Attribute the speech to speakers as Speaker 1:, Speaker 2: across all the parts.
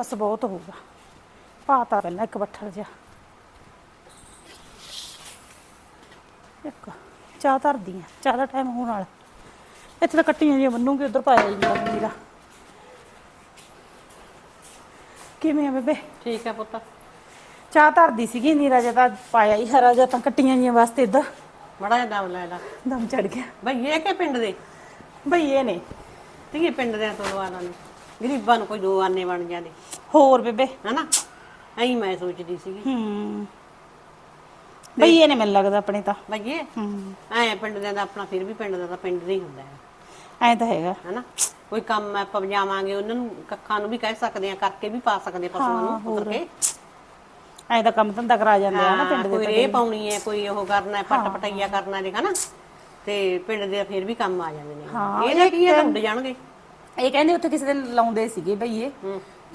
Speaker 1: ਬਸ ਬਹੁਤ ਹੋਊਗਾ। ਪਾਤਾ ਪਹਿਲਾਂ ਇੱਕ ਬੱਠਲ ਜਿਹਾ। ਇੱਕ ਚਾਹ ਧਰਦੀ ਆ ਚਾਹ ਦਾ ਟਾਈਮ ਹੋਣ ਵਾਲਾ। ਇੱਥੇ ਤਾਂ ਕੱਟੀਆਂ ਜਿਹੀਆਂ ਬੰਨੂਗੀ ਉਧਰ ਪਾਇਆ ਜਾਂਦਾ ਮੇਰਾ ਕਿਵੇਂ ਆ ਬੇਬੇ?
Speaker 2: ਠੀਕ ਹੈ ਪੁੱਤ।
Speaker 1: ਚਾਹ ਧਰਦੀ ਸੀਗੀ ਨੀਰਾ ਜਿਹਾ ਤਾਂ ਪਾਇਆ ਹੀ ਹਰਾ ਜਿਹਾ ਤਾਂ ਕੱਟੀਆਂ ਜੀਆਂ ਵਾਸਤੇ ਇਦਾਂ
Speaker 2: ਬੜਾ ਜਿਹਾ ਦਮ ਲੈ ਲਾ।
Speaker 1: ਦਮ ਚੜ ਗਿਆ।
Speaker 2: ਬਈ ਇਹ ਕਿ ਪਿੰਡ ਦੇ?
Speaker 1: ਭਈਏ ਨੇ।
Speaker 2: ਧੀਏ ਪਿੰਡ ਦੇ ਤੋਂ ਲਵਾ ਲਾਂਗੇ ਗਰੀਬਾਂ ਨੂੰ ਕੋਈ ਦੋ ਆਨੇ ਬਣ ਜਾਂਦੇ।
Speaker 1: ਹੋਰ ਬੇਬੇ
Speaker 2: ਹਨਾ? ਐਂ ਮੈਂ ਸੋਚਦੀ ਸੀਗੀ।
Speaker 1: ਹੂੰ। ਭਈਏ ਨੇ ਮੈਨੂੰ ਲੱਗਦਾ ਆਪਣੇ ਤਾਂ।
Speaker 2: ਬਈ ਇਹ
Speaker 1: ਹੂੰ।
Speaker 2: ਐ ਪਿੰਡ ਦੇ ਆਪਣਾ ਫਿਰ ਵੀ ਪਿੰਡ ਦਾ ਤਾਂ ਪਿੰਡ ਦਾ ਹੀ ਹੁੰਦਾ ਹੈ।
Speaker 1: ਐ ਤਾਂ ਹੈਗਾ।
Speaker 2: ਹਨਾ? ਕੋਈ ਕੰਮ ਹੈ ਆਪਾਂ ਜਾਵਾਂਗੇ ਉਹਨਾਂ ਨੂੰ ਕੱਖਾਂ ਨੂੰ ਵੀ ਕਹਿ ਸਕਦੇ ਆ ਕਰਕੇ ਵੀ ਪਾ ਸਕਦੇ ਆ ਪਸ਼ੂਆਂ ਨੂੰ ਪੁੱਤਰ ਕੇ
Speaker 1: ਐ ਤਾਂ ਕੰਮ ਧੰਦਾ ਕਰਾ ਜਾਂਦੇ ਆ ਨਾ ਪਿੰਡ ਦੇ
Speaker 2: ਕੋਈ ਰੇ ਪਾਉਣੀ ਹੈ ਕੋਈ ਉਹ ਕਰਨਾ ਹੈ ਪੱਟ ਪਟਈਆ ਕਰਨਾ ਹੈ ਹਨਾ? ਤੇ ਪਿੰਡ ਦੇ ਫਿਰ ਵੀ ਕੰਮ ਆ ਜਾਂਦੇ ਨੇ। ਇਹਦੇ ਕੀ ਹੈ ਉੱਡ ਜਾਣਗੇ।
Speaker 1: ਇਹ ਕਹਿੰਦੇ ਉੱਥੇ ਕਿਸੇ ਦੇ ਲਾਉਂਦੇ ਸੀਗੇ ਭਈਏ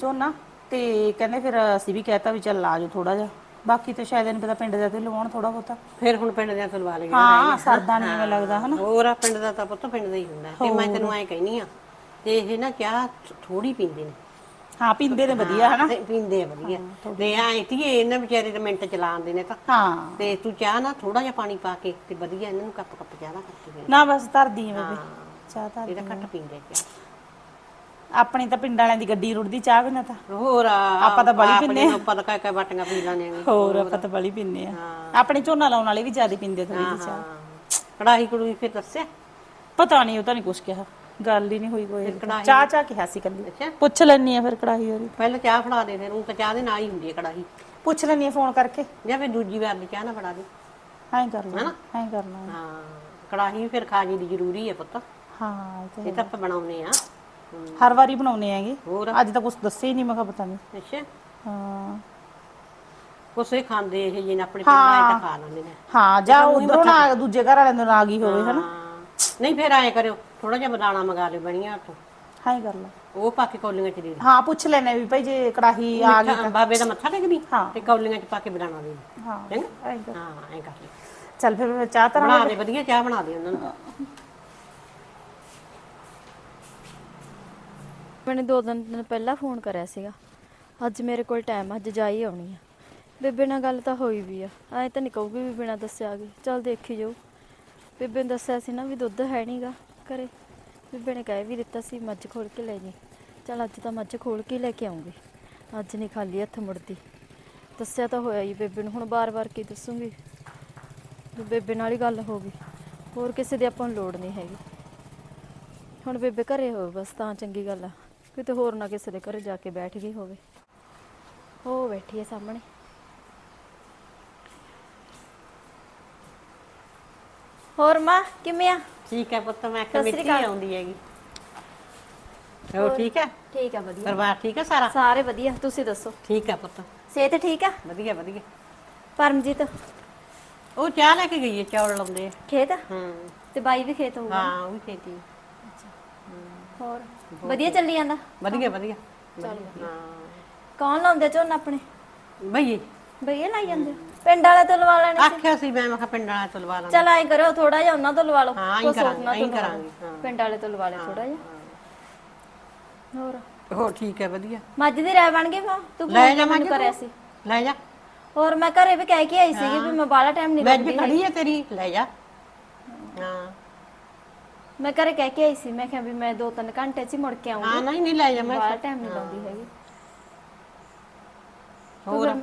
Speaker 1: ਝੋਨਾ ਤੇ ਕਹਿੰਦੇ ਫਿਰ ਅਸੀਂ ਵੀ ਕਹਿਤਾ ਵੀ ਚੱਲ ਆ ਜਾਓ ਥੋੜਾ ਜਿਹਾ। ਬਾਕੀ ਤਾਂ ਸ਼ਾਇਦ ਇਹਨੂੰ ਪਤਾ ਪਿੰਡ ਦੇ ਤੇ ਲਵਾਉਣ ਥੋੜਾ ਬਹੁਤਾ।
Speaker 2: ਫਿਰ ਹੁਣ ਪਿੰਡ ਦੇ ਤੋਂ ਲਵਾ ਲਈਏ।
Speaker 1: ਹਾਂ ਸਰਦਾ ਨਹੀਂ ਐਵੇਂ ਲੱਗਦਾ ਹਨਾ?
Speaker 2: ਹੋਰ ਆ ਪਿੰਡ ਦਾ ਤਾਂ ਪੁੱਤ ਪਿੰਡ ਦਾ ਹੀ ਹੁੰਦਾ। ਤੇ ਮੈਂ ਤੈਨੂੰ ਐਂ ਕਹਿਨੀ ਆ ਤੇ ਇਹ ਨਾ ਚਾਹ ਥੋੜੀ ਪੀਂਦੇ ਨੇ।
Speaker 1: ਹਾਂ ਪੀਂਦੇ ਨੇ ਵਧੀਆ ਹਨਾ?
Speaker 2: ਤੇ ਪੀਂਦੇ ਆ ਵਧੀਆ। ਤੇ ਐਂ ਧੀਏ ਇਹਨਾਂ ਵਿਚਾਰੇ ਦੇ ਮਿੰਟ ਚਲਾਉਂਦੇ ਨੇ ਤਾਂ।
Speaker 1: ਹਾਂ।
Speaker 2: ਤੇ ਤੂੰ ਚਾਹ ਨਾ ਥੋੜਾ ਜਿਹਾ ਪਾਣੀ ਪਾ ਕੇ ਤੇ ਵਧੀਆ ਇਹਨਾਂ ਨੂੰ ਕੱਪ ਕੱਪ ਚਾਹ ਦਾ ਕਰਕੇ
Speaker 1: ਨਾ ਬਸ ਧਰਦੀ ਐ ਬੇਬੇ ਚਾਹ ਧਰ
Speaker 2: ਇਹਦਾ ਘੱਟ ਪੀਂਦੇ ਚਾਹ।
Speaker 1: ਆਪਣੀ ਤਾਂ ਪਿੰਡ ਵਾਲਿਆਂ ਦੀ ਗੱਡੀ ਰੁੜਦੀ ਚਾਹ ਬਿਨਾ ਤਾਂ।
Speaker 2: ਹੋਰ
Speaker 1: ਆਪਾਂ ਤਾਂ ਬੜੀ ਪੀਂਦੇ
Speaker 2: ਆ। ਕਹਿ ਕਹਿ ਬਾਟੀਆਂ ਪੀ ਲਾਂਗੇ
Speaker 1: ਹੋਰ ਆਪਾਂ ਤਾਂ ਬੜੀ ਪੀਂਦੇ ਆ। ਆਪਣੇ ਝੋਨਾ ਲਾਉਣ ਵਾਲੇ ਵੀ ਜ਼ਿਆਦਾ ਪੀਂਦੇ ਥੋੜੀ ਜਿਹੀ ਚਾਹ।
Speaker 2: ਕੜਾਹੀ ਕੜੂਈ ਫਿਰ ਦੱਸਿਆ?
Speaker 1: ਪਤਾ ਨਹੀਂ ਉਹ ਤਾਂ ਨਹੀਂ ਕੁਛ ਕਿਹਾ। ਗੱਲ ਹੀ ਨਹੀਂ ਹੋਈ ਕੋਈ। ਚਾਹ ਚਾਹ ਕਿਹਾ ਸੀ ਕੱਲੀ। ਪੁੱਛ ਲੈਣੀ ਆ ਫਿਰ ਕੜਾਹੀ ਹੋਰੀ
Speaker 2: ਪਹਿਲਾਂ ਚਾਹ ਫੜਾ ਦੇ ਫਿਰ ਉਹ ਤਾਂ ਚਾਹ ਦੇ ਨਾਲ ਹੀ ਹੁੰਦੀ ਹੈ ਕੜਾਹੀ।
Speaker 1: ਪੁੱਛ ਲੈਣੀ ਆ ਫੋਨ ਕਰਕੇ।
Speaker 2: ਜਾਂ ਫਿਰ ਦੂਜੀ ਵਾਰ ਦੀ ਚਾਹ ਨਾ ਫੜਾ ਦੇ।
Speaker 1: ਐਂ ਕਰ ਲਾ ਐਂ ਕਰਨਾ
Speaker 2: ਹਾਂ। ਕੜਾਹੀ ਫਿਰ ਖਾਜੀ ਦੀ ਜ਼ਰੂਰੀ ਹੈ ਪੁੱਤ।
Speaker 1: ਹਾਂ ਇਹ ਤਾਂ
Speaker 2: ਇਹ ਤਾਂ ਆਪਾਂ ਬਣਾਉਨੇ ਆ।
Speaker 1: ਹਰ ਵਾਰੀ ਬਣਾਉਨੇ ਆਂਗੇ
Speaker 2: ਹੋਰ?
Speaker 1: ਅੱਜ ਤਾਂ ਕੁਛ ਦੱਸੇ ਹੀ ਨਹੀਂ ਮੈਂ ਕਿਹਾ ਪਤਾ ਨਹੀਂ।
Speaker 2: ਅੱਛਾ।
Speaker 1: ਹਾਂ।
Speaker 2: ਕੁਛ ਖਾਂਦੇ ਇਹ ਜਿਹਨੇ ਆਪਣੇ ਪਿੰਡਾਂ ਤਾਂ ਖਾ ਲੈਂਦੇ ਨੇ।
Speaker 1: ਹਾਂ ਜਾਂ ਉਧਰੋਂ ਨਾ ਦੂਜੇ ਘਰ ਵਾਲਿਆਂ ਨੂੰ ਨਾ ਗਈ ਹੋਵੇ ਹਨਾ।
Speaker 2: ਹਾਂ। ਨਹੀਂ ਫਿਰ ਐਂ ਕਰਿਓ ਥੋੜਾ ਜਿਹਾ ਬਦਾਣਾ ਮੰਗਾ ਲਿਓ ਬਣੀਆਂ ਤੋਂ
Speaker 1: ਹਾਂ ਹੀ ਕਰ ਲਾ
Speaker 2: ਉਹ ਪਾ ਕੇ ਕੌਲੀਆਂ ਚ ਦੇ ਦਿਓ।
Speaker 1: ਹਾਂ ਪੁੱਛ ਲੈਣੇ ਵੀ ਭਾਈ ਜੇ ਕੜਾਹੀ ਆ ਗਈ
Speaker 2: ਮਿੱਠਾ ਬਾਬੇ ਦਾ ਮੱਥਾ ਟੇਕਦੀ?
Speaker 1: ਹਾਂ।
Speaker 2: ਤੇ ਕੌਲੀਆਂ ਚ ਪਾ ਕੇ ਬਦਾਣਾ ਦੇ ਦਿਓ।
Speaker 1: ਹਾਂ
Speaker 2: ਚੰਗਾ?
Speaker 1: ਐਂ ਕਰ।
Speaker 2: ਹਾਂ ਐਂ ਕਰ ਲਿਓ।
Speaker 1: ਚੱਲ ਫਿਰ ਮੈਂ ਚਾਹ ਤਰਾਂ
Speaker 2: ਬਣਾ ਦੇ ਵਧੀਆ ਚਾਹ ਬਣਾ ਦੇ ਉਹਨਾਂ ਨੂੰ।
Speaker 3: ਮੈਨੇ ਦੋ ਦਿਨ ਦਿਨ ਪਹਿਲਾਂ ਫੋਨ ਕਰਿਆ ਸੀਗਾ। ਅੱਜ ਮੇਰੇ ਕੋਲ ਟਾਈਮ ਅੱਜ ਜਾਈ ਆਉਣੀ ਆ। ਬੇਬੇ ਨਾਲ ਗੱਲ ਤਾਂ ਹੋਈ ਵੀ ਆ। ਐ ਤਾਂ ਨਹੀਂ ਕਹੂਗੀ ਵੀ ਬਿਨਾਂ ਦੱਸਿਆ ਗਈ ਚੱਲ ਦੇਖੀ ਜਾਓ ਬੇਬੇ ਨੇ ਦੱਸਿਆ ਸੀ ਨਾ ਵੀ ਦੁੱਧ ਹੈ ਨਹੀਂਗਾ ਘਰੇ। ਬੇਬੇ ਨੇ ਕਹਿ ਵੀ ਦਿੱਤਾ ਸੀ, ਮੱਝ ਖੋਲ ਕੇ ਲੈ ਜੀ। ਚੱਲ ਅੱਜ ਤਾਂ ਮੱਝ ਖੋਲ ਕੇ ਹੀ ਲੈ ਕੇ ਆਉਂਗੀ ਅੱਜ ਨਹੀਂ ਖਾਲੀ ਹੱਥ ਮੁੜਦੀ। ਦੱਸਿਆ ਤਾਂ ਹੋਇਆ ਹੀ ਬੇਬੇ ਨੂੰ। ਹੁਣ ਬਾਰ-ਬਾਰ ਕੀ ਦੱਸੂਗੀ? ਬੇਬੇ ਨਾਲ ਹੀ ਗੱਲ ਹੋ ਗਈ। ਹੋਰ ਕਿਸੇ ਦੀ ਆਪਾਂ ਨੂੰ ਲੋੜ ਨਹੀਂ ਹੈਗੀ। ਹੁਣ ਬੇਬੇ ਘਰੇ ਹੋ ਬਸ, ਤਾਂ ਚੰਗੀ ਗੱਲ ਆ। ਕਿਤੇ ਹੋਰ ਨਾ ਕਿਸੇ ਦੇ ਘਰੇ ਜਾ ਕੇ ਬੈਠ ਗਈ ਹੋਵੇ। ਉਹ ਬੈਠੀ ਹੈ ਸਾਹਮਣੇ। ਹੋਰ ਮਾਂ ਕਿਵੇਂ ਆ?
Speaker 2: ਠੀਕ ਹੈ ਪੁੱਤ ਮੈਂ ਕਿਹਾ
Speaker 3: ਸਤਿ ਸ੍ਰੀ
Speaker 2: ਮਿੱਠੀ
Speaker 3: ਅਕਾਲ।
Speaker 2: ਆਉਂਦੀ ਹੈਗੀ। ਹੋਰ ਠੀਕ ਹੈ
Speaker 3: ਠੀਕ ਆ ਵਧੀਆ।
Speaker 2: ਪਰਿਵਾਰ ਠੀਕ ਹੈ ਸਾਰਾ?
Speaker 3: ਸਾਰੇ ਵਧੀਆ ਤੁਸੀਂ ਦੱਸੋ?
Speaker 2: ਠੀਕ ਹੈ ਪੁੱਤ।
Speaker 3: ਸਿਹਤ ਠੀਕ ਆ?
Speaker 2: ਵਧੀਆ ਵਧੀਆ।
Speaker 3: ਪਰਮਜੀਤ?
Speaker 2: ਉਹ ਚਾਹ ਲੈ ਕੇ ਗਈ ਹੈ ਚੌਲ ਲਾਉਂਦੇ ਆ।
Speaker 3: ਖੇਤ?
Speaker 2: ਹੂੰ।
Speaker 3: ਤੇ ਬਾਈ ਵੀ ਖੇਤ ਹੋਊਗਾ?
Speaker 2: ਹਾਂ ਉਹ ਵੀ ਖੇਤੀ
Speaker 3: ਹੋਰ? ਵਧੀਆ ਚੱਲੀ ਜਾਂਦਾ?
Speaker 2: ਵਧੀਆ ਵਧੀਆ।
Speaker 3: ਚੱਲ
Speaker 2: ਹਾਂ।
Speaker 3: ਕੌਣ ਲਾਉਂਦੇ ਝੋਨਾ ਆਪਣੇ?
Speaker 2: ਬਈ
Speaker 3: ਬਈਏ ਲਾਈ ਜਾਂਦੇ? ਪਿੰਡ ਵਾਲੇ ਤੋਂ ਲਵਾ ਲੈਣੇ
Speaker 2: ਆਖਿਆ ਸੀ ਮੈਂ ਮੈਂ ਕਿਹਾ ਪਿੰਡਾਂ ਵਾਲਾ ਤੋਂ ਲਵਾ ਲਾਂਗੇ।
Speaker 3: ਚਲ ਐਂ ਕਰੋ ਥੋੜਾ ਜਿਹਾ ਉਹਨਾਂ ਤੋਂ ਲਵਾ ਲਓ।
Speaker 2: ਹਾਂ, ਐਂ
Speaker 3: ਕੁਛ
Speaker 2: ਕਰਾਂਗੇ,
Speaker 3: ਉਹਨਾਂ ਤੋਂ
Speaker 2: ਐਂ
Speaker 3: ਲਵਾ ਲਓ।
Speaker 2: ਕਰਾਂਗੇ, ਹਾਂ।
Speaker 3: ਪਿੰਡ ਵਾਲੇ ਤੋਂ ਲਵਾ ਲੈ ਥੋੜਾ ਜਿਹਾ। ਹੋਰ?
Speaker 2: ਹੋਰ ਠੀਕ ਹੈ ਵਧੀਆ।
Speaker 3: ਮੱਝ ਦੀ ਰਾਇ ਬਣ ਗਈ ਮਾਂ ਤੂੰ
Speaker 2: ਲੈ ਜਾ ਮੈਂ
Speaker 3: ਕਰਿਆ ਸੀ।
Speaker 2: ਲੈ ਜਾ।
Speaker 3: ਹੋਰ ਮੈਂ ਘਰੇ ਵੀ ਕਹਿ ਕੇ ਆਈ ਸੀਗੀ ਵੀ ਮੈਂ ਬਾਹਲਾ ਟਾਈਮ ਨਹੀਂ
Speaker 2: ਮੈਂ
Speaker 3: ਲੱਗਦੀ
Speaker 2: ਵੀ ਖੜੀ ਹੈ ਤੇਰੀ। ਲੈ ਜਾ। ਹਾਂ।
Speaker 3: ਮੈਂ ਘਰੇ ਕਹਿ ਕੇ ਆਈ ਸੀ ਮੈਂ ਕਿਹਾ ਵੀ ਮੈਂ 2-3 ਘੰਟੇ 'ਚ ਹੀ ਮੁੜ ਕੇ ਆਉਂਗੀ।
Speaker 2: ਹਾਂ ਨਹੀਂ ਨਹੀਂ ਲੈ ਜਾ ਮੈਂ
Speaker 3: ਬਾਹਲਾ ਟਾਈਮ ਨਹੀਂ ਲਾਉਂਦੀ ਹੈਗੀ। ਹੋਰ?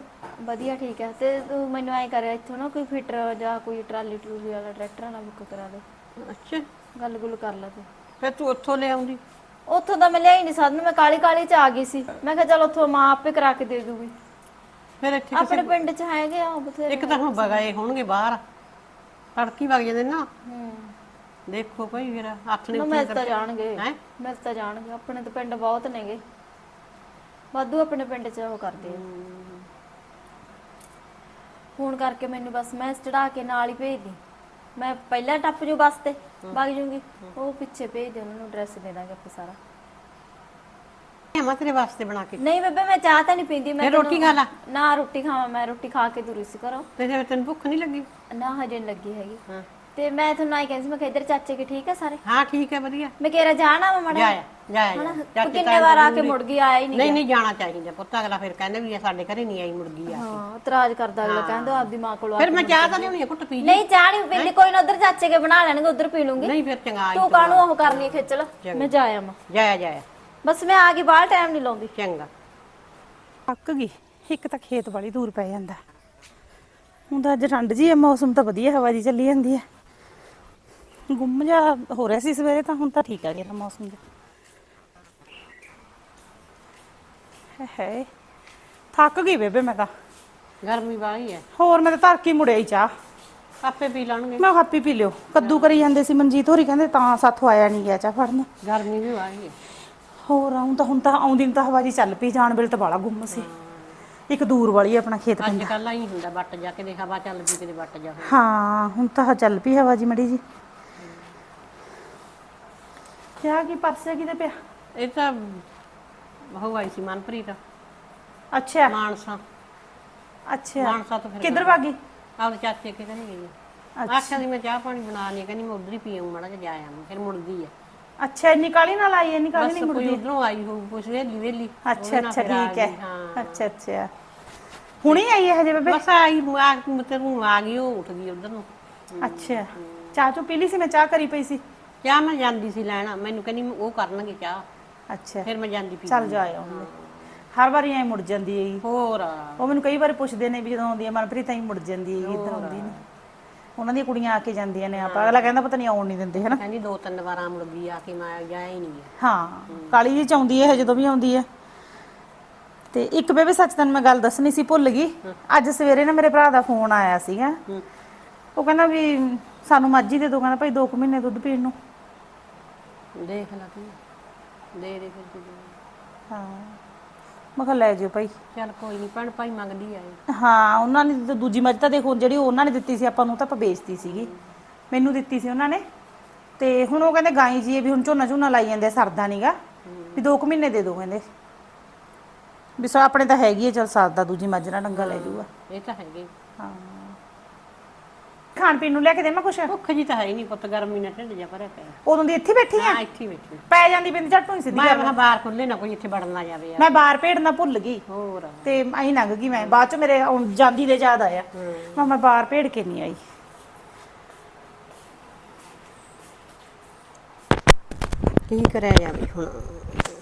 Speaker 3: ਵਧੀਆ ਠੀਕ ਹੈ ਤੇ ਤੂੰ ਮੈਨੂੰ ਐ ਕਰਿਆ ਇੱਥੋਂ ਨਾ ਕੋਈ ਫਿਟਰ ਜਾਂ ਕੋਈ ਟਰਾਲੀ ਟਰੂਲੀ ਵਾਲਾ ਟਰੈਕਟਰ ਨਾਲ ਬੁੱਕ ਕਰਾ ਦੇ।
Speaker 2: ਅੱਛਾ।
Speaker 3: ਗੱਲ ਗੁੱਲ ਕਰ ਲੈ ਤੂੰ।
Speaker 2: ਫਿਰ ਤੂੰ ਉੱਥੋਂ ਲੈ ਆਉਂਦੀ?
Speaker 3: ਉੱਥੋਂ ਤਾਂ ਮੈਂ ਲਿਆਈ ਨਹੀਂ ਸਾਧਨ ਮੈਂ ਕਾਲੀ ਕਾਲੀ ਚ ਆ ਗਈ ਸੀ। ਮੈਂ ਕਿਹਾ ਚਲ ਉੱਥੋਂ ਮਾਂ ਆਪੇ ਕਰਾ ਕੇ ਦੇ ਦੂਗੀ।
Speaker 2: ਫਿਰ ਇੱਥੇ
Speaker 3: ਆਪਣੇ ਪਿੰਡ ਚ ਹੈਗੇ ਆ ਬਥੇਰੇ
Speaker 2: ਇੱਕ ਤਾਂ ਹੁਣ ਬਗਾਏ ਹੋਣਗੇ ਬਾਹਰ। ਤੜਕੀ ਵਗ ਜਾਂਦੇ ਨਾ।
Speaker 3: ਹੂੰ।
Speaker 2: ਦੇਖੋ ਭਾਈ ਫਿਰ ਹੱਥ ਨੇ
Speaker 3: ਮਿਲ ਤਾਂ ਜਾਣਗੇ।
Speaker 2: ਹੈਂ?
Speaker 3: ਮਿਲ ਤਾਂ ਜਾਣਗੇ। ਆਪਣੇ ਤਾਂ ਪਿੰਡ ਬਹੁਤ ਨੇਗੇ। ਵਾਧੂ ਆਪਣੇ ਪਿੰਡ ਚ ਉਹ ਕਰਦੇ ਆ। ਫੋਨ ਕਰਕੇ ਮੈਨੂੰ ਬਸ ਮੈਂ ਚੜਾ ਕੇ ਨਾਲ ਹੀ ਭੇਜ ਦੀ। ਮੈਂ ਪਹਿਲਾਂ ਟੱਪ ਜੂ ਬੱਸ ਤੇ ਵਗ ਜੂੰਗੀ। ਉਹ ਪਿੱਛੇ ਭੇਜ ਦੇ ਉਹਨਾਂ ਨੂੰ ਐਡਰੈਸ ਦੇ ਦਾਂਗੇ ਆਪੇ ਸਾਰਾ।
Speaker 2: ਮੈਂ ਤੇਰੇ ਵਾਸਤੇ ਬਣਾ ਕੇ।
Speaker 3: ਨਹੀਂ ਬੇਬੇ ਮੈਂ ਚਾਹ ਤਾਂ ਨਹੀਂ ਪੀਂਦੀ ਮੈਂ
Speaker 2: ਰੋਟੀ ਖਾ ਲਾ।
Speaker 3: ਨਾ ਰੋਟੀ ਖਾਵਾਂ ਮੈਂ ਰੋਟੀ ਖਾ ਕੇ ਤੁਰੀ ਸੀ ਘਰੋਂ।
Speaker 2: ਤੇ ਤੈਨੂੰ ਭੁੱਖ ਨਹੀਂ ਲੱਗੀ?
Speaker 3: ਨਾ ਹਜੇ ਲੱਗੀ ਹੈਗੀ।
Speaker 2: ਹਾਂ।
Speaker 3: ਤੇ ਮੈਂ ਤੁਹਾਨੂੰ ਆਈ ਕਹਿੰਦੀ ਸੀ ਮੈਂ ਕਿਹਾ ਇੱਧਰ ਚਾਚੇ ਕੇ ਠੀਕ ਆ ਸਾਰੇ?
Speaker 2: ਹਾਂ ਠੀਕ ਹੈ ਵਧੀਆ।
Speaker 3: ਮੈਂ ਕਿਹਾ ਜਾਣਾ ਵਾ ਮੜਾ
Speaker 2: ਜਾਇਆ
Speaker 3: ਹਨਾ?
Speaker 2: ਜਾਇਆ। ਚਾਚੇ
Speaker 3: ਕਿੰਨੇ ਵਾਰ ਆ ਕੇ ਮੁੜ ਗਈ ਆਇਆ ਹੀ ਨਹੀਂ
Speaker 2: ਨਹੀਂ ਨਹੀਂ ਜਾਣਾ ਚਾਹੀਦਾ ਪੁੱਤ ਅਗਲਾ ਫਿਰ ਕਹਿੰਦਾ ਵੀ ਇਹ ਸਾਡੇ ਘਰੇ ਨਹੀਂ ਆਈ ਮੁਰਗੀ ਆ
Speaker 3: ਹਾਂ ਇਤਰਾਜ਼ ਕਰਦਾ ਅਗਲਾ ਕਹਿੰਦਾ ਆਪਦੀ ਮਾਂ ਕੋਲ ਆ
Speaker 2: ਫਿਰ ਮੈਂ ਚਾਹ ਤਾਂ ਲਿਆਉਣੀ ਆ ਕੁੱਟ ਪੀ ਲਈ।
Speaker 3: ਨਹੀਂ ਚਾਹ ਨਹੀਂ ਪੀਂਦੀ ਕੋਈ ਨਾ ਉਧਰ ਚਾਚੇ ਕੇ ਬਣਾ ਲੈਣਗੇ ਉਧਰ ਪੀ ਲੂੰਗੀ।
Speaker 2: ਨਹੀਂ ਫਿਰ ਚੰਗਾ ਆਈ
Speaker 3: ਤੂੰ ਕਾਹਨੂੰ ਉਹ ਕਰਨੀ ਖੇਚਲ? ਮੈਂ ਜਾ ਆਵਾਂ
Speaker 2: ਜਾਇਆ ਜਾਇਆ।
Speaker 3: ਬਸ ਮੈਂ ਆ ਗਈ ਬਾਹਰ ਟਾਈਮ ਨਹੀਂ ਲਾਉਂਦੀ।
Speaker 2: ਚੰਗਾ।
Speaker 1: ਥੱਕ ਗਈ। ਇੱਕ ਤਾਂ ਖੇਤ ਵਾਲੀ ਦੂਰ ਪੈ ਜਾਂਦਾ। ਹੁਣ ਤਾਂ ਅੱਜ ਠੰਡ ਜੀ ਹੈ ਮੌਸਮ ਤਾਂ ਵਧੀਆ ਹਵਾ ਜੀ ਚੱਲੀ ਜਾਂਦੀ ਹੈ ਗੁੰਮ ਜਾ ਹੋ ਰਿਹਾ ਸੀ ਸਵੇਰੇ ਤਾਂ ਹੁਣ ਤਾਂ ਠੀਕ ਆ ਗਿਆ ਮੌਸਮ ਜੀ ਹੈ ਥੱਕ ਗਈ ਬੇਬੇ ਮੈਂ ਤਾਂ।
Speaker 2: ਗਰਮੀ ਬਾਹਲੀ ਹੈ
Speaker 1: ਹੋਰ ਮੈਂ ਤਾਂ ਧਰ ਕੇ ਹੀ ਮੁੜਿਆ ਹੀ ਚਾਹ।
Speaker 2: ਆਪੇ ਪੀ ਲੈਣਗੇ।
Speaker 1: ਮੈਂ ਹਾਪੀ ਪੀ ਲਿਓ। ਕੱਦੂ ਕਰੀ ਜਾਂਦੇ ਸੀ ਮਨਜੀਤ ਹੋਰੀ ਕਹਿੰਦੇ ਤਾਂ ਸਾਥੋਂ ਆਇਆ ਨਹੀਂ ਗਿਆ ਚਾਹ ਫੜਨ।
Speaker 2: ਗਰਮੀ ਵੀ ਬਾਹਲੀ ਹੈ
Speaker 1: ਹੋਰ ਆਉਂ ਤਾਂ ਹੁਣ ਤਾਂ ਆਉਂਦੀ ਨੂੰ ਤਾਂ ਹਵਾ ਜੀ ਚੱਲ ਪਈ ਜਾਣ ਵੇਲੇ ਤਾਂ ਬਾਲਾ ਗੁੰਮ ਸੀ। ਇੱਕ ਦੂਰ ਵਾਲੀ ਆਪਣਾ ਖੇਤ
Speaker 2: ਅੱਜ ਕੱਲ੍ਹ ਆਈ ਹੁੰਦਾ ਵੱਟ ਜਾ ਕੇ ਦੇ ਹਵਾ ਚੱਲ ਪਈ ਕਿਤੇ ਵੱਟ ਜਾ
Speaker 1: ਹਾਂ ਹੁਣ ਤਾਂ ਚੱਲ ਪਈ ਹਵਾ ਜੀ ਮੜੀ ਜੀ। ਕਿਆ ਕੀ ਪਰਸੇ ਕਿਤੇ ਪਿਆ।
Speaker 2: ਇਹ ਤਾਂ ਉਹ ਆਈ ਸੀ ਮਨਪ੍ਰੀਤ।
Speaker 1: ਅੱਛਾ।
Speaker 2: ਮਾਨਸਾ।
Speaker 1: ਅੱਛਾ।
Speaker 2: ਮਾਨਸਾ ਤੋਂ ਫਿਰ
Speaker 1: ਕਿੱਧਰ ਭਾਗੀ?
Speaker 2: ਆਪਦੇ ਚਾਚੇ ਕੇ ਘਰੇ ਗਈ। ਹੈ ਆਖਿਆ ਸੀ ਮੈਂ ਚਾਹ ਪਾਣੀ ਬਣਾ ਲਈ ਕਹਿੰਦੀ ਮੈਂ ਉਧਰ ਹੀ ਪੀਉਂ ਮੜਾ ਜਾ ਆਵਾਂ ਫਿਰ ਮੁੜਦੀ ਹੈ
Speaker 1: ਅੱਛਾ ਇੰਨੀ ਕਾਲੀ ਨਾਲ ਆਈ ਇੰਨੀ ਕਾਲੀ
Speaker 2: ਬਸ
Speaker 1: ਨਹੀਂ
Speaker 2: ਕੋਈ
Speaker 1: ਮੁੜਦੀ
Speaker 2: ਉਧਰੋਂ ਆਈ ਹੋ ਕੁਛ ਵੇਲੀ ਵੇਲੀ
Speaker 1: ਅੱਛਾ ਅੱਛਾ ਠੀਕ ਹੈ।
Speaker 2: ਹਾਂ।
Speaker 1: ਅੱਛਾ ਅੱਛਾ। ਹੁਣੀ ਆਈ ਹੈ ਹਜੇ ਬੇਬੇ?
Speaker 2: ਬਸ ਆਈ ਆ ਤੈਨੂੰ ਆ ਗਈ ਉਹ ਉੱਠ ਗਈ ਉਧਰ ਨੂੰ।
Speaker 1: ਅੱਛਾ। ਚਾਹ ਚੋ ਪੀ ਲਈ ਸੀ? ਮੈਂ ਚਾਹ ਕਰੀ ਪਈ ਸੀ।
Speaker 2: ਚਾਹ ਮੈਂ ਜਾਂਦੀ ਸੀ ਲੈਣਾ ਮੈਨੂੰ ਕਹਿੰਦੀ ਉਹ ਕਰਨਗੇ ਚਾਹ।
Speaker 1: ਅੱਛਾ।
Speaker 2: ਫਿਰ ਮੈਂ ਜਾਂਦੀ ਪੀ
Speaker 1: ਚੱਲ ਜਾ ਆਉਂਦੇ ਹਰ ਵਾਰੀ ਐ ਮੁੜ ਜਾਂਦੀ ਹੈ
Speaker 2: ਹੋਰ।
Speaker 1: ਉਹ ਮੈਨੂੰ ਕਈ ਵਾਰ ਪੁੱਛਦੇ ਨੇ ਵੀ ਜਦੋਂ ਆਉਂਦੀ ਹੈ ਮਨਪ੍ਰੀਤ ਐਂ ਮੁੜ ਜਾਂਦੀ ਹੈ ਇੱਧਰ ਆਉਂਦੀ ਨਹੀਂ। ਉਹਨਾਂ ਦੀਆਂ ਕੁੜੀਆਂ ਆ ਕੇ ਜਾਂਦੀਆਂ ਨੇ ਆਪਾਂ। ਅਗਲਾ ਕਹਿੰਦਾ ਪਤਾ ਨਹੀਂ ਆਉਣ ਨਹੀਂ ਦਿੰਦੇ ਹਨਾ।
Speaker 2: ਕਹਿੰਦੀ ਦੋ ਤਿੰਨ ਵਾਰਾਂ ਮੁੜ ਗਈ ਆ ਕੇ ਮੈਂ ਜਾਇਆ ਹੀ ਨਹੀਂ
Speaker 1: ਹਾਂ ਕਾਲੀ ਜੀ ਚ ਆਉਂਦੀ ਹੈ ਜਦੋਂ ਵੀ ਆਉਂਦੀ ਹੈ। ਤੇ ਇੱਕ ਬੇਬੇ ਸੱਚ ਤੈਨੂੰ ਮੈਂ ਗੱਲ ਦੱਸਣੀ ਸੀ ਭੁੱਲ ਗਈ। ਅੱਜ ਸਵੇਰੇ ਨਾ ਮੇਰੇ ਭਰਾ ਦਾ ਫੋਨ ਆਇਆ ਸੀਗਾ। ਉਹ ਕਹਿੰਦਾ ਵੀ ਸਾਨੂੰ ਮੱਝੀ ਦੇ ਦੋ ਕਹਿੰਦਾ ਭਾਈ 2 ਮਹੀਨੇ ਦੁੱਧ ਪੀਣ ਨੂੰ।
Speaker 2: ਦੇਖ ਲਾ ਤੂੰ। ਦੇ ਦੇ ਫਿਰ ਤੂੰ।
Speaker 1: ਹਾਂ। ਮੈਂ ਕਿਹਾ ਲੈ ਜਿਓ ਭਾਈ।
Speaker 2: ਚੱਲ ਕੋਈ ਨਹੀਂ ਭੈਣ ਭਾਈ ਮੰਗਦੀ ਆਏ
Speaker 1: ਹਾਂ ਉਹਨਾਂ ਨੇ ਤਾਂ ਦੂਜੀ ਮੱਝ ਤਾਂ ਦੇਖੋ ਜਿਹੜੀ ਉਹਨਾਂ ਨੇ ਦਿੱਤੀ ਸੀ ਆਪਾਂ ਨੂੰ ਤਾਂ ਆਪਾਂ ਵੇਚਤੀ ਸੀਗੀ। ਮੈਨੂੰ ਦਿੱਤੀ ਸੀ ਉਹਨਾਂ ਨੇ। ਤੇ ਹੁਣ ਉਹ ਕਹਿੰਦੇ ਗਾਈ ਜੀ ਵੀ ਹੁਣ ਝੋਨਾ ਝੋਨਾ ਲਾਈ ਜਾਂਦੇ ਆ, ਸਰਦਾ ਨੀਗਾ ਵੀ 2 ਮਹੀਨੇ ਦੇ ਦੋ ਕਹਿੰਦੇ। ਵੀ ਸਾ ਆਪਣੇ ਤਾਂ ਹੈਗੀ ਹੈ ਚਲ ਸਰਦਾ ਦੂਜੀ ਮੱਝ ਨਾਲ ਡੰਗਾ ਲੈ ਜੂਗਾ।
Speaker 2: ਇਹ ਤਾਂ ਹੈਗੇ।
Speaker 1: ਹਾਂ। ਖਾਣ ਪੀਣ ਨੂੰ ਲੈ ਕੇ ਦੇਵਾਂ ਕੁਛ?
Speaker 2: ਭੁੱਖ ਜੀ ਤਾਂ ਹੈ ਹੀ ਨਹੀਂ ਪੁੱਤ ਗਰਮੀ ਨਾਲ ਢਿੱਡ ਜਾ ਭਰਿਆ ਪਿਆ
Speaker 1: ਉਦੋਂ ਦੀ ਇੱਥੇ ਬੈਠੀ ਆ?
Speaker 2: ਹਾਂ ਇੱਥੇ ਬੈਠੀ
Speaker 1: ਪੈ ਜਾਂਦੀ ਬਿੰਦ ਝੱਟੋਂ ਹੀ ਸਿੱਧੀ
Speaker 2: ਮੈਂ ਕਿਹਾ ਬਾਹਰ ਖੁੱਲੇ ਨਾ ਕੋਈ ਇੱਥੇ ਵੜਨ ਨਾ ਜਾਵੇ ਯਾਰ।
Speaker 1: ਮੈਂ ਬਾਹਰ ਭੇੜਨਾ ਭੁੱਲ ਗਈ।
Speaker 2: ਹੋਰ।
Speaker 1: ਤੇ ਆਈ ਲੰਘ ਗਈ ਮੈਂ। ਬਾਅਦ ਚ ਮੇਰੇ ਆਉਣ- ਜਾਂਦੀ ਦੇ ਯਾਦ ਆਇਆ। ਮੈਂ ਮੈਂ ਬਾਹਰ ਭੇੜ ਕੇ ਨਹੀਂ ਆਈ।
Speaker 2: ਕੀ ਕਰਿਆ ਜਾਵੇ ਹੁਣ?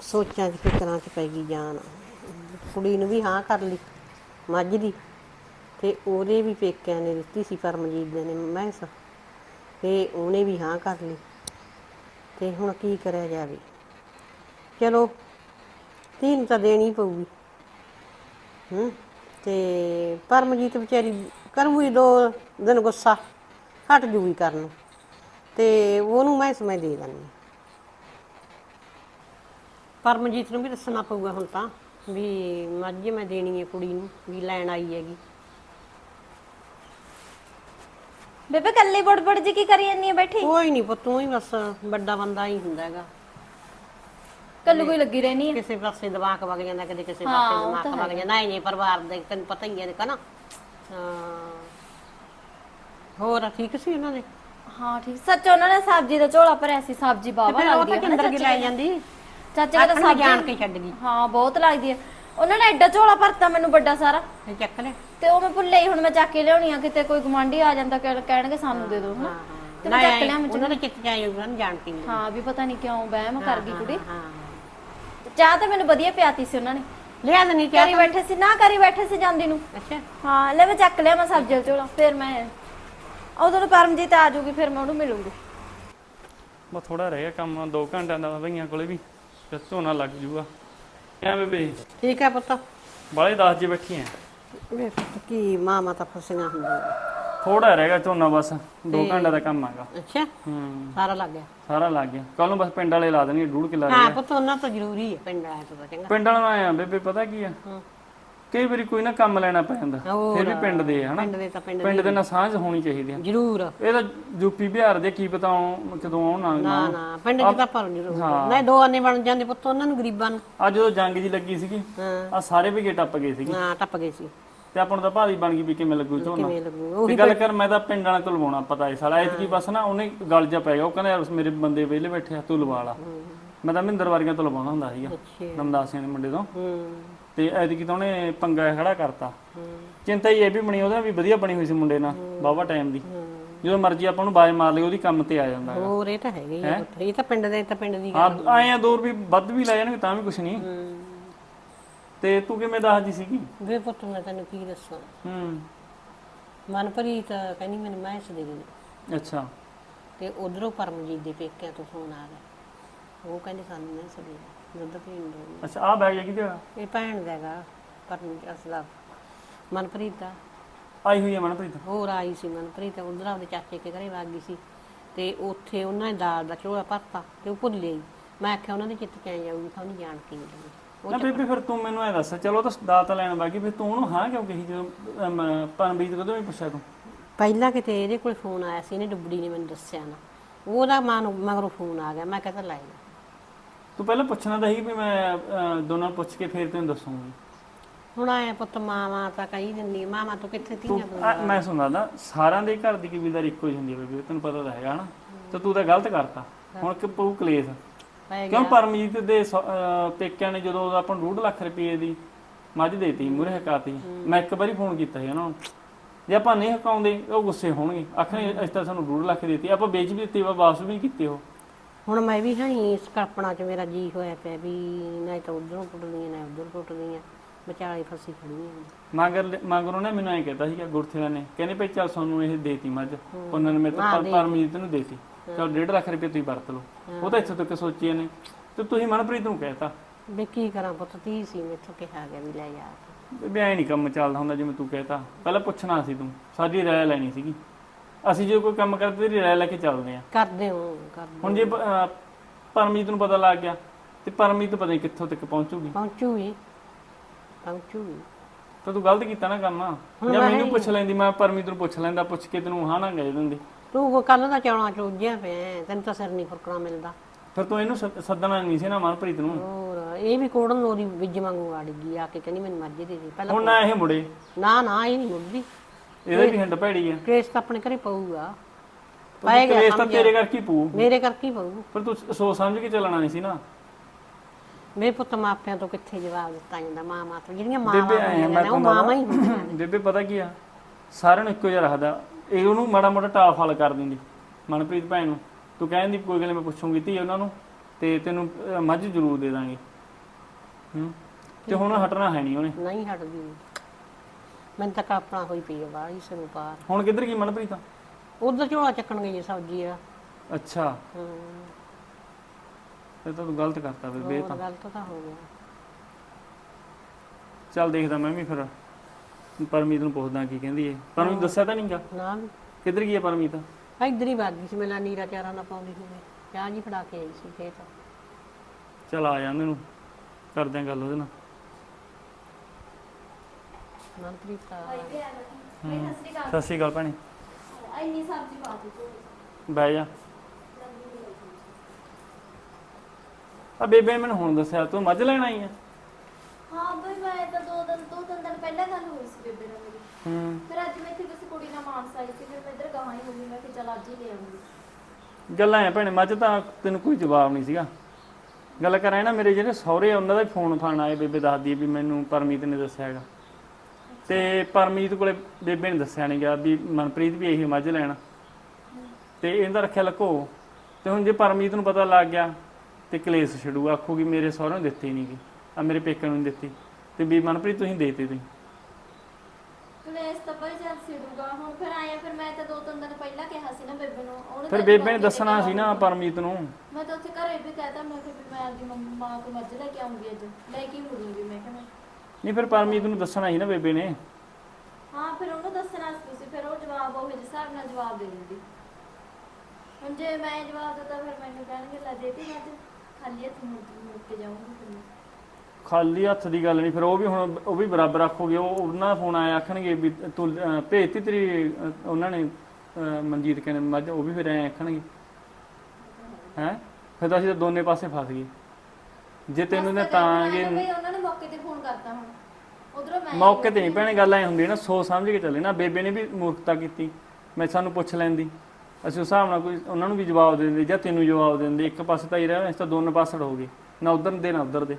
Speaker 2: ਸੋਚਾਂ 'ਚ ਫਿਕਰਾਂ 'ਚ ਪੈ ਗਈ ਜਾਨ। ਕੁੜੀ ਨੂੰ ਵੀ ਹਾਂ ਕਰ ਲਈ। ਮੱਝ ਦੀ। ਤੇ ਉਹਦੇ ਵੀ ਪੇਕਿਆਂ ਨੇ ਦਿੱਤੀ ਸੀ, ਪਰਮਜੀਤ ਦੇ ਨੇ ਮੈਂਸ ਤੇ ਉਹਨੇ ਵੀ ਹਾਂ ਕਰ ਲਈ। ਤੇ ਹੁਣ ਕੀ ਕਰਿਆ ਜਾਵੇ। ਚਲੋ ਧੀ ਨੂੰ ਤਾਂ ਦੇਣੀ ਪਊਗੀ। ਹੂੰ, ਤੇ ਪਰਮਜੀਤ ਵਿਚਾਰੀ ਕਰੂਗੀ ਦੋ ਦਿਨ ਗੁੱਸਾ, ਹਟ ਜੂਗੀ ਕਰਨ। ਤੇ ਉਹਨੂੰ ਮੈਂ ਸਮਝ ਦੇ ਦਿੰਦੀ। ਪਰਮਜੀਤ ਨੂੰ ਵੀ ਦੱਸਣਾ ਪਊਗਾ ਹੁਣ ਤਾਂ, ਵੀ ਮੱਝ ਮੈਂ ਦੇਣੀ ਹੈ ਕੁੜੀ ਨੂੰ, ਵੀ ਲੈਣ ਆਈ ਹੈਗੀ।
Speaker 3: ਬੇਬੇ ਕੱਲੀ ਬੜਬੜ ਜੀ ਕੀ ਕਰੀ ਜਾਂਦੀ ਹੈ ਬੈਠੀ?
Speaker 2: ਕੋਈ ਨਹੀਂ ਪੁੱਤ ਤੂੰ ਹੀ ਬਸ ਵੱਡਾ ਬੰਦਾ ਹੀ ਹੁੰਦਾ ਹੈਗਾ।
Speaker 3: ਕੱਲੂ ਕੋਈ ਲੱਗੀ ਰਹਿਣੀ ਹੈ?
Speaker 2: ਕਿਸੇ ਪਾਸੇ ਦਿਮਾਗ ਵਗ ਜਾਂਦਾ ਕਦੇ ਕਿਸੇ
Speaker 3: ਹਾਂ,
Speaker 2: ਪਾਸੇ
Speaker 3: ਉਹ
Speaker 2: ਦਿਮਾਗ ਵਗ ਜਾਂਦਾ। ਐ ਨਹੀਂ ਪਰਿਵਾਰ ਦੇ ਤੈਨੂੰ ਪਤਾ ਹੀ ਹੈ ਨਾ। ਹਾਂ। ਹੋਰ ਠੀਕ ਸੀ ਉਹਨਾਂ ਦੇ?
Speaker 3: ਹਾਂ ਠੀਕ। ਸੱਚ ਉਹਨਾਂ ਨੇ ਸਬਜ਼ੀ ਦਾ ਝੋਲਾ ਭਰਿਆ ਸੀ ਸਬਜ਼ੀ ਬਾਵਾ
Speaker 2: ਫਿਰ ਉਹ
Speaker 3: ਲੱਗਦੀ
Speaker 2: ਤਾਂ
Speaker 3: ਹੈ
Speaker 2: ਕਿੰਦਰ ਕੀ ਲੈ ਜਾਂਦੀ?
Speaker 3: ਚਾਚੇ ਦਾ
Speaker 2: ਆਖਣ
Speaker 3: ਸਬਜ਼ੀ
Speaker 2: ਜਾਣ ਕੇ ਛੱਡ ਗਈ।
Speaker 3: ਹਾਂ ਬਹੁਤ ਲੱਗਦੀ ਹੈ। ਉਹਨਾਂ ਨੇ ਐਡਾ ਝੋਲਾ ਭਰਤਾ ਮੈਨੂੰ ਵੱਡਾ ਸਾਰਾ।
Speaker 2: ਤੇ ਚੱਕ ਲੈ।
Speaker 3: ਤੇ ਉਹ ਮੈਂ ਭੁੱਲੇ ਹੀ ਹੁਣ ਮੈਂ ਚੱਕ ਕੇ ਲਿਆਉਣੀ ਆ ਕਿਤੇ ਕੋਈ ਗਵਾਂਢੀ ਆ ਜਾਂਦਾ ਕਹਿ- ਕਹਿਣਗੇ ਸਾਨੂੰ ਦੇ ਦਿਓ ਹਨਾ? ਤੇ
Speaker 2: ਨਾ
Speaker 3: ਮੈਂ ਚੱਕ ਲਿਆ ਮੈਂ
Speaker 2: ਉਹਨਾਂ ਦੇ ਚਿੱਤ ਚਾਹੀ ਉਹਨਾਂ ਨੂੰ ਜਾਣ ਕੇ
Speaker 3: ਹਾਂ ਵੀ ਪਤਾ ਨਹੀਂ ਕਿਉਂ ਵਹਿਮ ਕਰ ਗਈ ਕੁੜੀ।
Speaker 2: ਹਾਂ
Speaker 3: ਚਾਹ ਤਾਂ ਮੈਨੂੰ ਵਧੀਆ ਪਿਆਤੀ ਸੀ ਉਹਨਾਂ ਨੇ।
Speaker 2: ਲਿਆ ਦਨੀ ਚਾਹ
Speaker 3: ਕਰੀ ਬੈਠੇ ਸੀ ਨਾ ਕਰੀ ਬੈਠੇ ਸੀ ਜਾਂਦੀ ਨੂੰ।
Speaker 2: ਅੱਛਾ।
Speaker 3: ਹਾਂ ਲੈ ਮੈਂ ਚੱਕ ਲਿਆ ਮੈਂ ਸਬਜ਼ੀ ਝੋਲਾ ਫਿਰ ਮੈਂ ਉਦੋਂ ਨੂੰ ਪਰਮਜੀਤ ਆ ਜਾਊਗੀ ਫਿਰ ਮੈਂ ਉਹਨੂੰ ਮਿਲੂੰਗੀ।
Speaker 4: ਬਸ ਥੋੜਾ ਰਹਿ ਗਿਆ ਕੰਮ 2 ਘੰਟਿਆਂ ਦਾ ਭਈਆਂ ਕੋਲੇ ਵੀ ਫਿਰ ਝੋਨਾ ਲੱਗ ਜੂਗਾ। ਐ ਬੇਬੇ?
Speaker 2: ਠੀਕ ਹੈ ਪੁੱਤ।
Speaker 4: ਬਾਲੇ 10 ਜੇ ਬੈਠੀ ਐ।
Speaker 2: ਵੇ ਪੁੱਤ ਕੀ ਮਾਮਾ ਤਾਂ ਫਸੀਆਂ ਹੁੰਦੀਆਂ।
Speaker 4: ਥੋੜਾ ਰਹਿ ਗਿਆ ਝੋਨਾ ਬਸ 2 ਘੰਟਿਆਂ ਦਾ ਕੰਮ ਹੈਗਾ।
Speaker 2: ਅੱਛਾ
Speaker 4: ਹੂੰ।
Speaker 2: ਸਾਰਾ ਲੱਗ ਗਿਆ।
Speaker 4: ਸਾਰਾ ਲੱਗ ਗਿਆ। ਕੱਲ ਨੂੰ ਬਸ ਪਿੰਡ ਵਾਲੇ ਲਾ ਦੇਣਗੇ ਡੂੜ ਕਿੱਲਾ ਰਹਿ
Speaker 2: ਹਾਂ
Speaker 4: ਗਿਆ
Speaker 2: ਪੁੱਤ ਉਹਨਾਂ ਤੋਂ ਜ਼ਰੂਰੀ ਹੈ ਪਿੰਡ ਆਇਆ ਤੋਂ ਤਾਂ ਚੰਗਾ।
Speaker 4: ਪਿੰਡ ਵਾਲਿਆਂ ਨੂੰ ਆਇਆ ਬੇਬੇ ਪਤਾ ਕੀ ਆ? ਕਈ ਵਾਰੀ ਕੋਈ ਨਾ ਕੰਮ ਲੈਣਾ ਪੈ ਜਾਂਦਾ
Speaker 2: ਹੋਰ।
Speaker 4: ਫਿਰ ਵੀ ਪਿੰਡ ਦੇ ਆ ਹਨਾ?
Speaker 2: ਪਿੰਡ ਦੇ ਤਾਂ ਪਿੰਡ
Speaker 4: ਪਿੰਡ ਦੇ ਨਾਲ ਸਾਂਝ ਹੋਣੀ ਚਾਹੀਦੀ ਆ।
Speaker 2: ਜ਼ਰੂਰ।
Speaker 4: ਇਹ ਤਾਂ ਯੂਪੀ ਬਿਹਾਰ ਦੇ ਕੀ ਪਤਾ ਆਉਣ- ਕਦੋਂ ਆਉਣ ਨਾ
Speaker 2: ਨਾ ਨਾ ਪਿੰਡ ਦੇ ਤਾਂ ਪਰ ਜ਼ਰੂਰ। ਨਹੀਂ ਦੋ ਆਨੇ ਬਣ ਜਾਂਦੇ ਪੁੱਤ ਉਹਨਾਂ ਨੂੰ ਗਰੀਬਾਂ ਨੂੰ।
Speaker 4: ਅੱਜ ਜਦੋਂ ਜੰਗ ਜੀ ਲੱਗੀ ਸੀਗੀ
Speaker 2: ਹਾਂ।
Speaker 4: ਆ ਸਾਰੇ ਵੀ ਗੇ ਟੱਪ ਗਏ ਸੀਗੇ।
Speaker 2: ਹਾਂ ਟੱਪ ਗਏ ਸੀ।
Speaker 4: ਤੇ ਆਪਾਂ ਨੂੰ ਤਾਂ ਭਾਰੀ ਬਣ ਗਈ ਵੀ ਕਿਵੇਂ ਲੱਗੂ ਝੋਨਾ।
Speaker 2: ਕਿਵੇਂ ਲੱਗੂ
Speaker 4: ਤੇ
Speaker 2: ਉਹੀ
Speaker 4: ਗੱਲ ਕਰ ਮੈਂ ਤਾਂ ਪਿੰਡ ਵਾਲਿਆਂ ਤੋਂ ਲਵਾਉਣਾ ਪਤਾ ਹੈ ਸਾਲਾ। ਐਤਕੀ ਬਸ ਨਾ ਉਹਨੇ ਗਲ ਜਾ ਪੈ ਗਿਆ ਉਹ ਕਹਿੰਦਾ ਯਾਰ ਮੇਰੇ ਬੰਦੇ ਵਿਹਲੇ ਬੈਠੇ ਆ ਤੂੰ ਲਵਾ ਲਾ। ਮੈਂ ਤਾਂ ਮਹਿੰਦਰ ਵਰਗਿਆਂ ਤੋਂ ਲਵਾਉਣਾ ਹੁੰਦਾ ਸੀਗਾ
Speaker 2: ਅੱਛਾ।
Speaker 4: ਰਮਦਾਸੀਆਂ ਦੇ ਮੁੰਡੇ ਤੋਂ। ਤੇ ਐਤਕੀ ਤਾਂ ਉਹਨੇ ਪੰਗਾ ਖੜਾ ਕਰਤਾ। ਚਿੰਤਾ ਹੀ ਇਹ ਵੀ ਬਣੀ ਉਹਦਾ ਵੀ ਵਧੀਆ ਬਣੀ ਹੋਈ ਸੀ ਮੁੰਡੇ ਨਾਲ ਬਾਵਾ ਟਾਈਮ ਦੀ। ਜਦੋਂ ਮਰਜ਼ੀ ਆਪਾਂ ਨੂੰ ਬਾਜ ਮਾਰ ਲਈ ਉਹਦੀ ਕੰਮ ਤੇ ਆ ਜਾਂਦਾ।
Speaker 2: ਹੋਰ ਇਹ ਤਾਂ ਹੈਗਾ ਹੀ। ਇਹ ਤਾਂ ਪਿੰਡ ਦੇ ਤਾਂ ਪਿੰਡ ਦੀ
Speaker 4: ਹਾਂ ਆਏ ਆ ਦੂਰ ਵੀ ਵੱਧ ਵੀ ਲੈ ਜਾਣਗੇ ਤਾਂ ਵੀ ਕੁਛ ਨਹੀਂ। ਤੇ ਤੂੰ ਕਿਵੇਂ ਦੱਸਦੀ ਸੀਗੀ?
Speaker 2: ਵੇ ਪੁੱਤ ਮੈਂ ਤੈਨੂੰ ਕੀ ਦੱਸਾਂ?
Speaker 4: ਹੂੰ।
Speaker 2: ਮਨਪ੍ਰੀਤ ਕਹਿੰਦੀ ਮੈਨੂੰ ਮੈਸ ਦੇ ਦੇ।
Speaker 4: ਅੱਛਾ।
Speaker 2: ਤੇ ਉਧਰੋਂ ਪਰਮਜੀਤ ਦੇ ਪੇਕਿਆਂ ਤੋਂ ਫੋਨ ਆ ਗਿਆ। ਉਹ ਕਹਿੰਦੇ ਸਾਨੂੰ ਮੈਸ ਦੇ ਦੇ। ਦੁੱਧ ਪੀਣ ਦੋ
Speaker 4: ਅੱਛਾ ਆ ਬੈਗ ਕਿਹਦੇ ਆ
Speaker 2: ਇਹ ਭੈਣ ਦਾ ਹੈਗਾ ਪਰਮਜੀਤ ਅਸਲਾ ਮਨਪ੍ਰੀਤ ਦਾ।
Speaker 4: ਆਈ ਹੋਈ ਹੈ ਮਨਪ੍ਰੀਤ?
Speaker 2: ਹੋਰ ਆਈ ਸੀ ਮਨਪ੍ਰੀਤ। ਉਧਰ ਆਪਦੇ ਚਾਚੇ ਕੇ ਘਰੇ ਵਗ ਗਈ ਸੀ। ਤੇ ਉੱਥੇ ਉਹਨਾਂ ਨੇ ਦਾਲ ਦਾ ਝੋਲਾ ਭਰਤਾ ਤੇ ਉਹ ਭੁੱਲ ਲਈ। ਮੈਂ ਆਖਿਆ ਉਹਨਾਂ ਦੇ ਚਿੱਤ ਚ ਜਾਊਗੀ ਤਾਂ ਜਾਣ ਕੇ ਉਹ
Speaker 4: ਨਾ ਬੇਬੀ ਫਿਰ ਤੂੰ ਮੈਨੂੰ ਐ ਦੱਸ ਚਲੋ ਤਾਂ ਦਾਤ ਲੈਣ ਬਾਕੀ ਫਿਰ ਤੂੰ ਉਹਨੂੰ ਹਾਂ ਕਿਉਂ ਕਹੀ ਜਦੋਂ ਪਰਮਜੀਤ ਕਦੋਂ ਵੀ ਪੁੱਛਿਆ ਤੂੰ?
Speaker 2: ਪਹਿਲਾਂ ਕਿਤੇ ਇਹਦੇ ਕੋਲ ਫੋਨ ਆਇਆ ਸੀ ਇਹਨੇ ਡੁੱਬੜੀ ਨੇ ਮੈਨੂੰ ਦੱਸਿਆ ਨਾ। ਉਹਦਾ ਮਾਂ ਨੂੰ ਮਗਰੋਂ ਫੋਨ ਆ ਗਿਆ ਮੈਂ ਕਹਿੰਦਾ ਲੈ ਜਾ
Speaker 4: ਤੂੰ ਪਹਿਲਾਂ ਪੁੱਛਣਾ ਤਾਂ ਸੀ ਵੀ ਮੈਂ ਦੋਨਾਂ ਨੂੰ ਪੁੱਛ ਕੇ ਫਿਰ ਤੈਨੂੰ ਦੱਸੂਗੀ।
Speaker 2: ਹੁਣ ਆਇਆ ਪੁੱਤ ਮਾਵਾ ਤਾਂ ਕਹੀ ਦਿੰਦੀ ਮਾਵਾ ਤੂੰ ਕਿੱਥੇ
Speaker 4: ਤੂੰ
Speaker 2: ਧੀਆਂ
Speaker 4: ਮੈਂ ਸੁਣਦਾ ਨਾ ਸਾਰਿਆਂ ਦੇ ਘਰ ਦੀ ਕਬੀਲਦਾਰੀ ਇੱਕੋ ਹੀ ਹੁੰਦੀ ਹੈ ਬੇਬੀ ਤੈਨੂੰ ਪਤਾ ਤਾਂ ਹੈਗਾ ਹਨਾ ਤੇ ਤੂੰ ਤਾਂ ਗਲਤ ਕਰਤਾ। ਹੁਣ ਕਿ ਪਊ ਕਲੇਸ਼? ਕਿਉਂ ਪਰਮਜੀਤ ਦੇ ਸ- ਅਹ ਪੇਕਿਆਂ ਨੇ ਜਦੋਂ ਆਪਾਂ ਨੂੰ 2 ਲੱਖ ਰੁਪਏ ਦੀ ਮੱਝ ਦੇਤੀ ਮੂਰੇ ਹਕਾਤੀ। ਮੈਂ ਇੱਕ ਵਾਰੀ ਫੋਨ ਕੀਤਾ ਸੀ ਉਹਨਾਂ ਨੂੰ। ਜੇ ਆਪਾਂ ਨਹੀਂ ਹਕਾਉਂਦੇ ਉਹ ਗੁੱਸੇ ਹੋਣਗੇ। ਆਖਣੇ ਅਸੀਂ ਤਾਂ ਸਾਨੂੰ 2 ਲੱਖ ਦੇਤੀ। ਆਪਾਂ ਵੇਚ ਵੀ ਦਿੱਤੀ ਵਾ ਵਾਪਸ ਵੀ ਨਹੀਂ ਕੀਤੇ ਉਹ।
Speaker 2: ਹੁਣ ਮੈਂ ਵੀ ਹਾਂ ਇਸ ਕਲਪਨਾ ਚ ਮੇਰਾ ਜੀ ਹੋਇਆ ਪਿਆ ਵੀ ਨਾ ਤਾਂ ਉਧਰੋਂ ਟੁੱਟਦੀਆਂ ਨਾ ਉਧਰ ਟੁੱਟਦੀਆਂ ਵਿਚਾਲੇ ਫਸੀ ਖੜੀ ਹਾਂ
Speaker 4: ਮਗਰ ਮਗਰੋਂ ਨੇ ਮੈਨੂੰ ਐਂ ਕਹਿਤਾ ਸੀਗਾ ਗੁਰਥੇਲਾ ਨੇ ਕਹਿੰਦੇ ਭਈ ਚੱਲ ਸਾਨੂੰ ਇਹ ਦੇਤੀ ਮੱਝ। ਉਹਨਾਂ ਨੇ ਮੇਰੇ ਤੋਂ ਪਰ- ਪਰਮਜੀਤ ਨੂੰ ਦੇਤੀ। ਚਲ 1.5 ਲੱਖ ਰੁਪਏ ਤੁਸੀਂ ਵਰਤ ਲਓ। ਉਹ ਤਾਂ ਇੱਥੇ ਤੱਕ ਸੋਚੀ ਨੇ। ਤੇ ਤੁਸੀਂ ਮਨਪ੍ਰੀਤ ਨੂੰ ਕਹਿਤਾ।
Speaker 2: ਵੀ ਕੀ ਕਰਾਂ ਪੁੱਤ ਤੀ ਸੀ ਮੈਥੋਂ ਕਿਹਾ ਗਿਆ ਵੀ ਲੈ ਜਾ
Speaker 4: ਵੀ ਐ ਨਹੀਂ ਕੰਮ ਚੱਲਦਾ ਹੁੰਦਾ ਜਿਵੇਂ ਤੂੰ ਕਹਿਤਾ। ਪਹਿਲਾਂ ਪੁੱਛਣਾ ਸੀ ਤੂੰ ਸਾਡੀ ਰਾਏ ਲੈਣੀ ਸੀਗੀ। ਅਸੀਂ ਜੇ ਕੋਈ ਕੰਮ ਕਰਦੇ ਤੇਰੀ ਰਾਏ ਲੈ ਕੇ ਚੱਲਦੇ ਆ
Speaker 2: ਕਰਦੇ ਹੋ ਕਰਦੇ
Speaker 4: ਹੁਣ ਜੇ ਅਹ ਪਰਮਜੀਤ ਨੂੰ ਪਤਾ ਲੱਗ ਗਿਆ ਤੇ ਪਰਮਜੀਤ ਪਤਾ ਨਹੀਂ ਕਿੱਥੋਂ ਤੱਕ ਪਹੁੰਚੂਗੀ।
Speaker 2: ਪਹੁੰਚੂ ਵੀ ਪਹੁੰਚੂ ਵੀ
Speaker 4: ਤਾਂ ਤੂੰ ਗਲਤ ਕੀਤਾ ਨਾ ਕੰਮ। ਜਾਂ ਮੈਨੂੰ ਪੁੱਛ ਲੈਂਦੀ ਮੈਂ ਪਰਮਜੀਤ ਨੂੰ ਪੁੱਛ ਲੈਂਦਾ ਪੁੱਛ ਕੇ ਤੈਨੂੰ ਹਾਂ ਨਾ ਕਹਿ ਦਿੰਦੀ।
Speaker 2: ਤੂੰ ਕੱਲ ਦਾ ਚੌਣਾ ਚੋਜਿਆ ਪਿਆ ਤੈਨੂੰ ਤਾਂ ਸਿਰ ਨਹੀਂ ਫੁਰਕਣਾ ਮਿਲਦਾ।
Speaker 4: ਫਿਰ ਤੂੰ ਇਹਨੂੰ ਸੱਦ- ਸੱਦਣਾ ਨਹੀਂ ਸੀ ਨਾ ਮਨਪ੍ਰੀਤ ਨੂੰ।
Speaker 2: ਹੋਰ ਇਹ ਵੀ ਕੋੜਨ ਲੋਰੀ ਵਿੱਜ ਵਾਂਗੂ ਆੜ ਗਈ ਆ ਕੇ ਕਹਿੰਦੀ ਮੈਨੂੰ ਮੱਝ ਦੇ ਦੇ ਪਹਿਲਾਂ
Speaker 4: ਹੁਣ ਨਾ ਇਹ ਮੁੜੇ।
Speaker 2: ਨਾ ਨਾ ਇਹ ਨਹੀਂ ਮੁੱਦੀ
Speaker 4: ਇਹਦਾ ਵੀ ਹਿੰਡ ਭੈੜੀ ਆ।
Speaker 2: ਕੇਸ ਤਾਂ ਆਪਣੇ ਘਰੇ ਪਊਗਾ।
Speaker 4: ਪਾਏ ਗਿਆ ਤਾਂ ਤੇਰੇ ਕਰਕੇ ਹੀ ਪੂ
Speaker 2: ਮੇਰੇ ਕਰਕੇ ਹੀ ਪਊ।
Speaker 4: ਪਰ ਤੂੰ ਸੋਚ ਸਮਝ ਕੇ ਚੱਲਣਾ ਨਹੀਂ ਸੀ ਨਾ।
Speaker 2: ਮੇਰੇ ਪੁੱਤ ਮਾਪਿਆਂ ਤੋਂ ਕਿੱਥੇ ਜਵਾਬ ਦਿੱਤਾ ਜਾਂਦਾ ਮਾਂ ਮਾਂ ਤੋਂ ਜਿਹੜੀਆਂ
Speaker 4: ਬੇਬੇ
Speaker 2: ਮਾਵਾਂ
Speaker 4: ਆਏ ਆ, ਮੈਂ
Speaker 2: ਉਹ ਮਾਵਾਂ ਹੀ ਹੁੰਦੀਆਂ
Speaker 4: ਬੇਬੇ ਪਤਾ ਕੀ ਆ? ਸਾਰਿਆਂ ਨੂੰ ਇੱਕੋ ਜਿਹਾ ਰੱਖਦਾ। ਇਹ ਉਹਨੂੰ ਮਾੜਾ ਮੋਟਾ ਟਾਲ ਫਲ ਕਰ ਦਿੰਦੀ। ਮਨਪ੍ਰੀਤ ਭੈਣ ਨੂੰ। ਤੂੰ ਕਹਿੰਦੀ ਕੋਈ ਗੱਲ ਮੈਂ ਪੁੱਛੂੰਗੀ ਧੀ ਉਹਨਾਂ ਨੂੰ ਤੇ ਤੈਨੂੰ ਅਹ, ਮੱਝ ਜ਼ਰੂਰ ਦੇ ਦਾਂਗੇ। ਹੂੰ? ਤੇ ਹੁਣ ਹਟਣਾ ਹੈ ਨਹੀਂ ਉਹਨੇ।
Speaker 2: ਨਹੀਂ ਹਟਦੀ। ਮੈਨੂੰ ਤਾਂ ਕਾਪਣਾ ਹੋਈ ਪਈ ਆ ਬਾਹਲੀ ਸਿਰੋਂ ਪਾਰ।
Speaker 4: ਹੁਣ ਕਿੱਧਰ ਗਈ ਮਨਪ੍ਰੀਤ?
Speaker 2: ਉਧਰ ਝੋਲਾ ਚੱਕਣ ਗਈ ਹੈ ਸਬਜ਼ੀ ਆ।
Speaker 4: ਅੱਛਾ।
Speaker 2: ਹੂੰ।
Speaker 4: ਇਹ ਤਾਂ ਤੂੰ ਗਲਤ ਕਰਤਾ
Speaker 2: ਹੋਰ
Speaker 4: ਤਾਂ।
Speaker 2: ਗਲਤ ਤਾਂ ਹੋ ਗਿਆ।
Speaker 4: ਚੱਲ ਦੇਖਦਾ ਮੈਂ ਵੀ ਫਿਰ। ਪਰਮੀਤ ਨੂੰ ਪੁੱਛਦਾ ਕੀ ਕਹਿੰਦੀ ਏ? ਪਰਮੀਤ ਦੱਸਿਆ ਤਾਂ ਨਹੀਂਗਾ
Speaker 2: ਨਾ। ਵੀ
Speaker 4: ਕਿੱਧਰ ਗਈ ਹੈ ਪਰਮੀਤ?
Speaker 2: ਇੱਧਰ ਹੀ ਵੱਗ ਗਈ ਸੀ ਮੇਲਾ ਨੀਰਾ ਚਾਰਾ ਨਾ ਪਾਉਂਦੀ ਹੋਵੇ ਚਾਹ ਜੀ ਫੜਾ ਕੇ ਆਈ ਸੀ ਖੇਤ।
Speaker 4: ਚੱਲ ਆ ਜਾਂਦੇ ਨੂੰ ਕਰਦੇ ਆਂ ਗੱਲ ਉਹਦੇ ਨਾਲ।
Speaker 2: ਮਨਪ੍ਰੀਤ ਤਾਂ
Speaker 4: ਸਤਿ ਸ਼੍ਰੀ ਅਕਾਲ। ਭੈਣੇ।
Speaker 3: ਇੰਨੀ ਸਬਜ਼ੀ ਪਾ ਦਿੱਤੀ
Speaker 4: ਬਹਿ ਜਾ। ਆ ਬੇਬੇ ਨੇ ਮੈਨੂੰ ਹੁਣ ਦੱਸਿਆ ਤੂੰ ਮੱਝ ਲੈਣ ਆਈ ਆ?
Speaker 3: ਹਾਂ ਬਈ ਮੈਂ ਤਾਂ ਪਹਿਲਾਂ ਗੱਲ ਹੋਈ ਸੀ ਬੇਬੇ ਨਾਲ ਮੇਰੀ।
Speaker 4: ਹੂੰ।
Speaker 3: ਫਿਰ ਅੱਜ ਮੈਂ ਇੱਥੇ ਕਿਸੇ ਕੁੜੀ ਨਾਲ ਮਾਨਸਾ ਆਈ ਸੀ ਫਿਰ ਮੈਂ ਇੱਧਰ ਗਾਹਾਂ ਹੀ ਹੋ ਗਈ ਮੈਂ ਕਿ ਚਲ ਅੱਜ ਹੀ ਲੈ ਆਉਂਗੀ।
Speaker 4: ਗੱਲਾਂ ਆ ਭੈਣੇ ਮੱਝ ਤਾਂ ਤੈਨੂੰ ਕੋਈ ਜਵਾਬ ਨਹੀਂ ਸੀਗਾ। ਗੱਲ ਕਰਾਂ ਨਾ ਮੇਰੇ ਜਿਹੜੇ ਸਹੁਰੇ ਆ ਉਹਨਾਂ ਦਾ ਫੋਨ ਫਾਨ ਆਏ ਬੇਬੇ ਦੱਸਦੀ ਆ ਵੀ ਮੈਨੂੰ ਪਰਮੀਤ ਨੇ ਦੱਸਿਆ ਹੈਗਾ। ਤੇ ਪਰਮੀਤ ਕੋਲੇ ਬੇਬੇ ਨੇ ਦੱਸਿਆ ਨਹੀਂ ਗਿਆ ਵੀ ਮਨਪ੍ਰੀਤ ਵੀ ਇਹੀ ਮੱਝ ਲੈਣ। ਤੇ ਇਹਦਾ ਰੱਖਿਆ ਲਕੋ। ਤੇ ਹੁਣ ਜੇ ਪਰਮੀਤ ਨੂੰ ਪਤਾ ਲੱਗ ਗਿਆ ਤੇ ਕਲੇਸ਼ ਛੜੂ ਆਖੂਗੀ ਮੇਰੇ ਸਹੁਰੇ ਨੂੰ ਦਿੱਤੀ ਨਹੀਂ ਗੀ। ਆ ਮੇਰੇ ਪੇਕੇ ਨੂੰ ਨਹੀਂ ਦਿੱਤੀ। ਤੇ ਵੀ ਮਨਪ੍ਰੀਤ ਤੁਸੀਂ ਦੇਤੀ ਤੁਸੀਂ?
Speaker 3: ਕਲੇਸ਼ ਤਾਂ ਭਾਈ ਚੱਲ ਸਿੜੂਗਾ ਹੁਣ ਫਿਰ ਆਇਆ ਫਿਰ ਮੈਂ ਤਾਂ ਦੋ ਤਿੰਨ ਦਿਨ ਪਹਿਲਾਂ ਕਿਹਾ ਸੀ ਨਾ ਬੇਬੇ ਨੂੰ ਉਹਨੇ
Speaker 4: ਫਿਰ
Speaker 3: ਤਾਂ
Speaker 4: ਬੇਬੇ ਨੇ
Speaker 3: ਜਵਾਬ
Speaker 4: ਦੱਸਣਾ ਸੀ ਨਾ ਪਰਮੀਤ ਨੂੰ।
Speaker 3: ਮੈਂ ਤਾਂ ਉੱਥੇ ਘਰੇ ਵੀ ਕਹਿਤਾ ਮੈਂ ਕਿ ਮੈਂ ਆਪਦੀ ਮੰਮ- ਮਾਂ ਤੋਂ ਮੱਝ ਲੈ ਕੇ ਆਉਂਗੀ ਅੱਜ। ਲੈ ਕੇ ਹੀ ਮੁੜੂੰਗੀ ਮੈਂ ਕਿਹਾ ਮੈਂ।
Speaker 4: ਨਹੀਂ ਫਿਰ ਪਰਮੀਤ ਨੂੰ ਦੱਸਣਾ ਸੀ ਨਾ ਬੇਬੇ ਨੇ।
Speaker 3: ਹਾਂ ਫਿਰ ਉਹਨੂੰ ਦੱਸਣਾ ਸੀ ਤੁਸੀਂ ਫਿਰ ਉਹ ਜਵਾਬ ਉਹ ਜਿਸ ਹਿਸਾਬ ਨਾਲ ਜਵਾਬ ਦੇ ਦਿੰਦੀ। ਹੁਣ ਜੇ ਮੈਂ ਜਵਾਬ ਦਿੱਤਾ ਫਿਰ ਮੈਨੂੰ ਕਹਿਣਗੇ ਲੈ ਦੇਤੀ ਮੱਝ ਖਾਲੀ ਹੱਥ ਮੁੜ ਮੁੜ ਕੇ ਜਾਊਂਗੀ ਫਿਰ ਮੈਂ।
Speaker 4: ਖਾਲੀ ਹੱਥ ਦੀ ਗੱਲ ਨਹੀਂ ਫਿਰ ਉਹ ਵੀ ਹੁਣ ਉਹ ਵੀ ਬਰਾਬਰ ਆਖੋਗੇ ਉਹ ਉਹਨਾਂ ਫੋਨ ਆਇਆ ਆਖਣਗੇ ਵੀ ਤੂੰ ਭੇਜਤੀ ਤੇਰੀ ਉਹਨਾਂ ਨੇ ਮਨਜੀਤ ਕਹਿੰਦੇ ਮੱਝ ਉਹ ਵੀ ਫਿਰ ਐ ਆਖਣਗੇ। ਹੈ? ਫਿਰ ਤਾਂ ਅਸੀਂ ਤਾਂ ਦੋਨੇ ਪਾਸੇ ਫਸ ਗਏ। ਜੇ ਤੈਨੂੰ ਨੇ ਤਾਂ
Speaker 3: ਬਸ
Speaker 4: ਗੇ
Speaker 3: ਫਿਰ ਬਈ ਉਹਨਾਂ ਨੇ ਮੌਕੇ ਤੇ ਫੋਨ ਕਰਤਾ ਹੁਣ। ਉਧਰੋਂ ਮੈਂ
Speaker 4: ਮੌਕੇ ਤੇ ਨਹੀਂ ਭੈਣੇ ਗੱਲ ਐ ਹੁੰਦੀ ਨਾ ਸੋਚ ਸਮਝ ਕੇ ਚੱਲੇ ਨਾ ਬੇਬੇ ਨੇ ਵੀ ਮੂਰਖਤਾ ਕੀਤੀ ਮੈਂ ਸਾਨੂੰ ਪੁੱਛ ਲੈਂਦੀ। ਅਸੀਂ ਉਸ ਹਿਸਾਬ ਨਾਲ ਕੋਈ ਉਹਨਾਂ ਨੂੰ ਵੀ ਜਵਾਬ ਦੇ ਦਿੰਦੇ ਜਾਂ ਤੈਨੂੰ ਜਵਾਬ ਦੇ ਦਿੰਦੇ ਇੱਕ ਪਾਸੇ ਤਾਂ ਹੀ ਰਹਿ ਇਸ ਤਾਂ ਦੋਨੋਂ ਪਾਸੜ ਹੋ ਗਏ। ਨਾ ਉਧਰ ਦੇ ਨਾ ਉਧਰ ਦੇ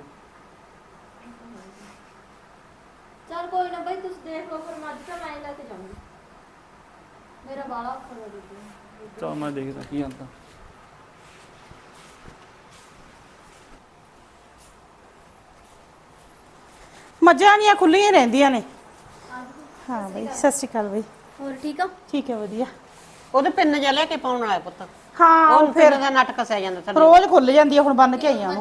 Speaker 3: ਚਲ ਕੋਈ ਨਾ ਬਈ ਤੁਸੀਂ ਦੇਖ ਲਓ ਫਿਰ ਮੱਝ ਤਾਂ ਮੈਂ ਹੀ ਲੈ ਕੇ ਜਾਊਂਗੀ। ਮੇਰਾ ਬਾਲਾ ਔਖਾ ਹੋ
Speaker 4: ਚਲ ਮੈਂ ਦੇਖਦਾ ਕੀ ਹੁੰਦਾ
Speaker 1: ਮੱਝਾਂ ਦੀਆਂ ਖੁੱਲੀਆਂ ਰਹਿੰਦੀਆਂ ਨੇ। ਹਾਂ ਬਈ ਸਤਿ ਸ਼੍ਰੀ ਅਕਾਲ ਬਈ।
Speaker 3: ਹੋਰ ਠੀਕ ਆ
Speaker 1: ਠੀਕ ਹੈ ਵਧੀਆ।
Speaker 2: ਉਹਦੇ ਪਿੰਨ ਜਿਹਾ ਲੈ ਕੇ ਪਾਉਣ ਵਾਲਾ ਪੁੱਤ।
Speaker 1: ਹਾਂ
Speaker 2: ਉਹ ਫਿਰ ਦਾ ਨਟਕ ਸਹਿ ਜਾਂਦਾ ਥੱਲੇ।
Speaker 1: ਰੋਜ਼ ਖੁੱਲ ਜਾਂਦੀ ਹੈ ਹੁਣ ਬੰਨ ਕੇ ਆਈਆਂ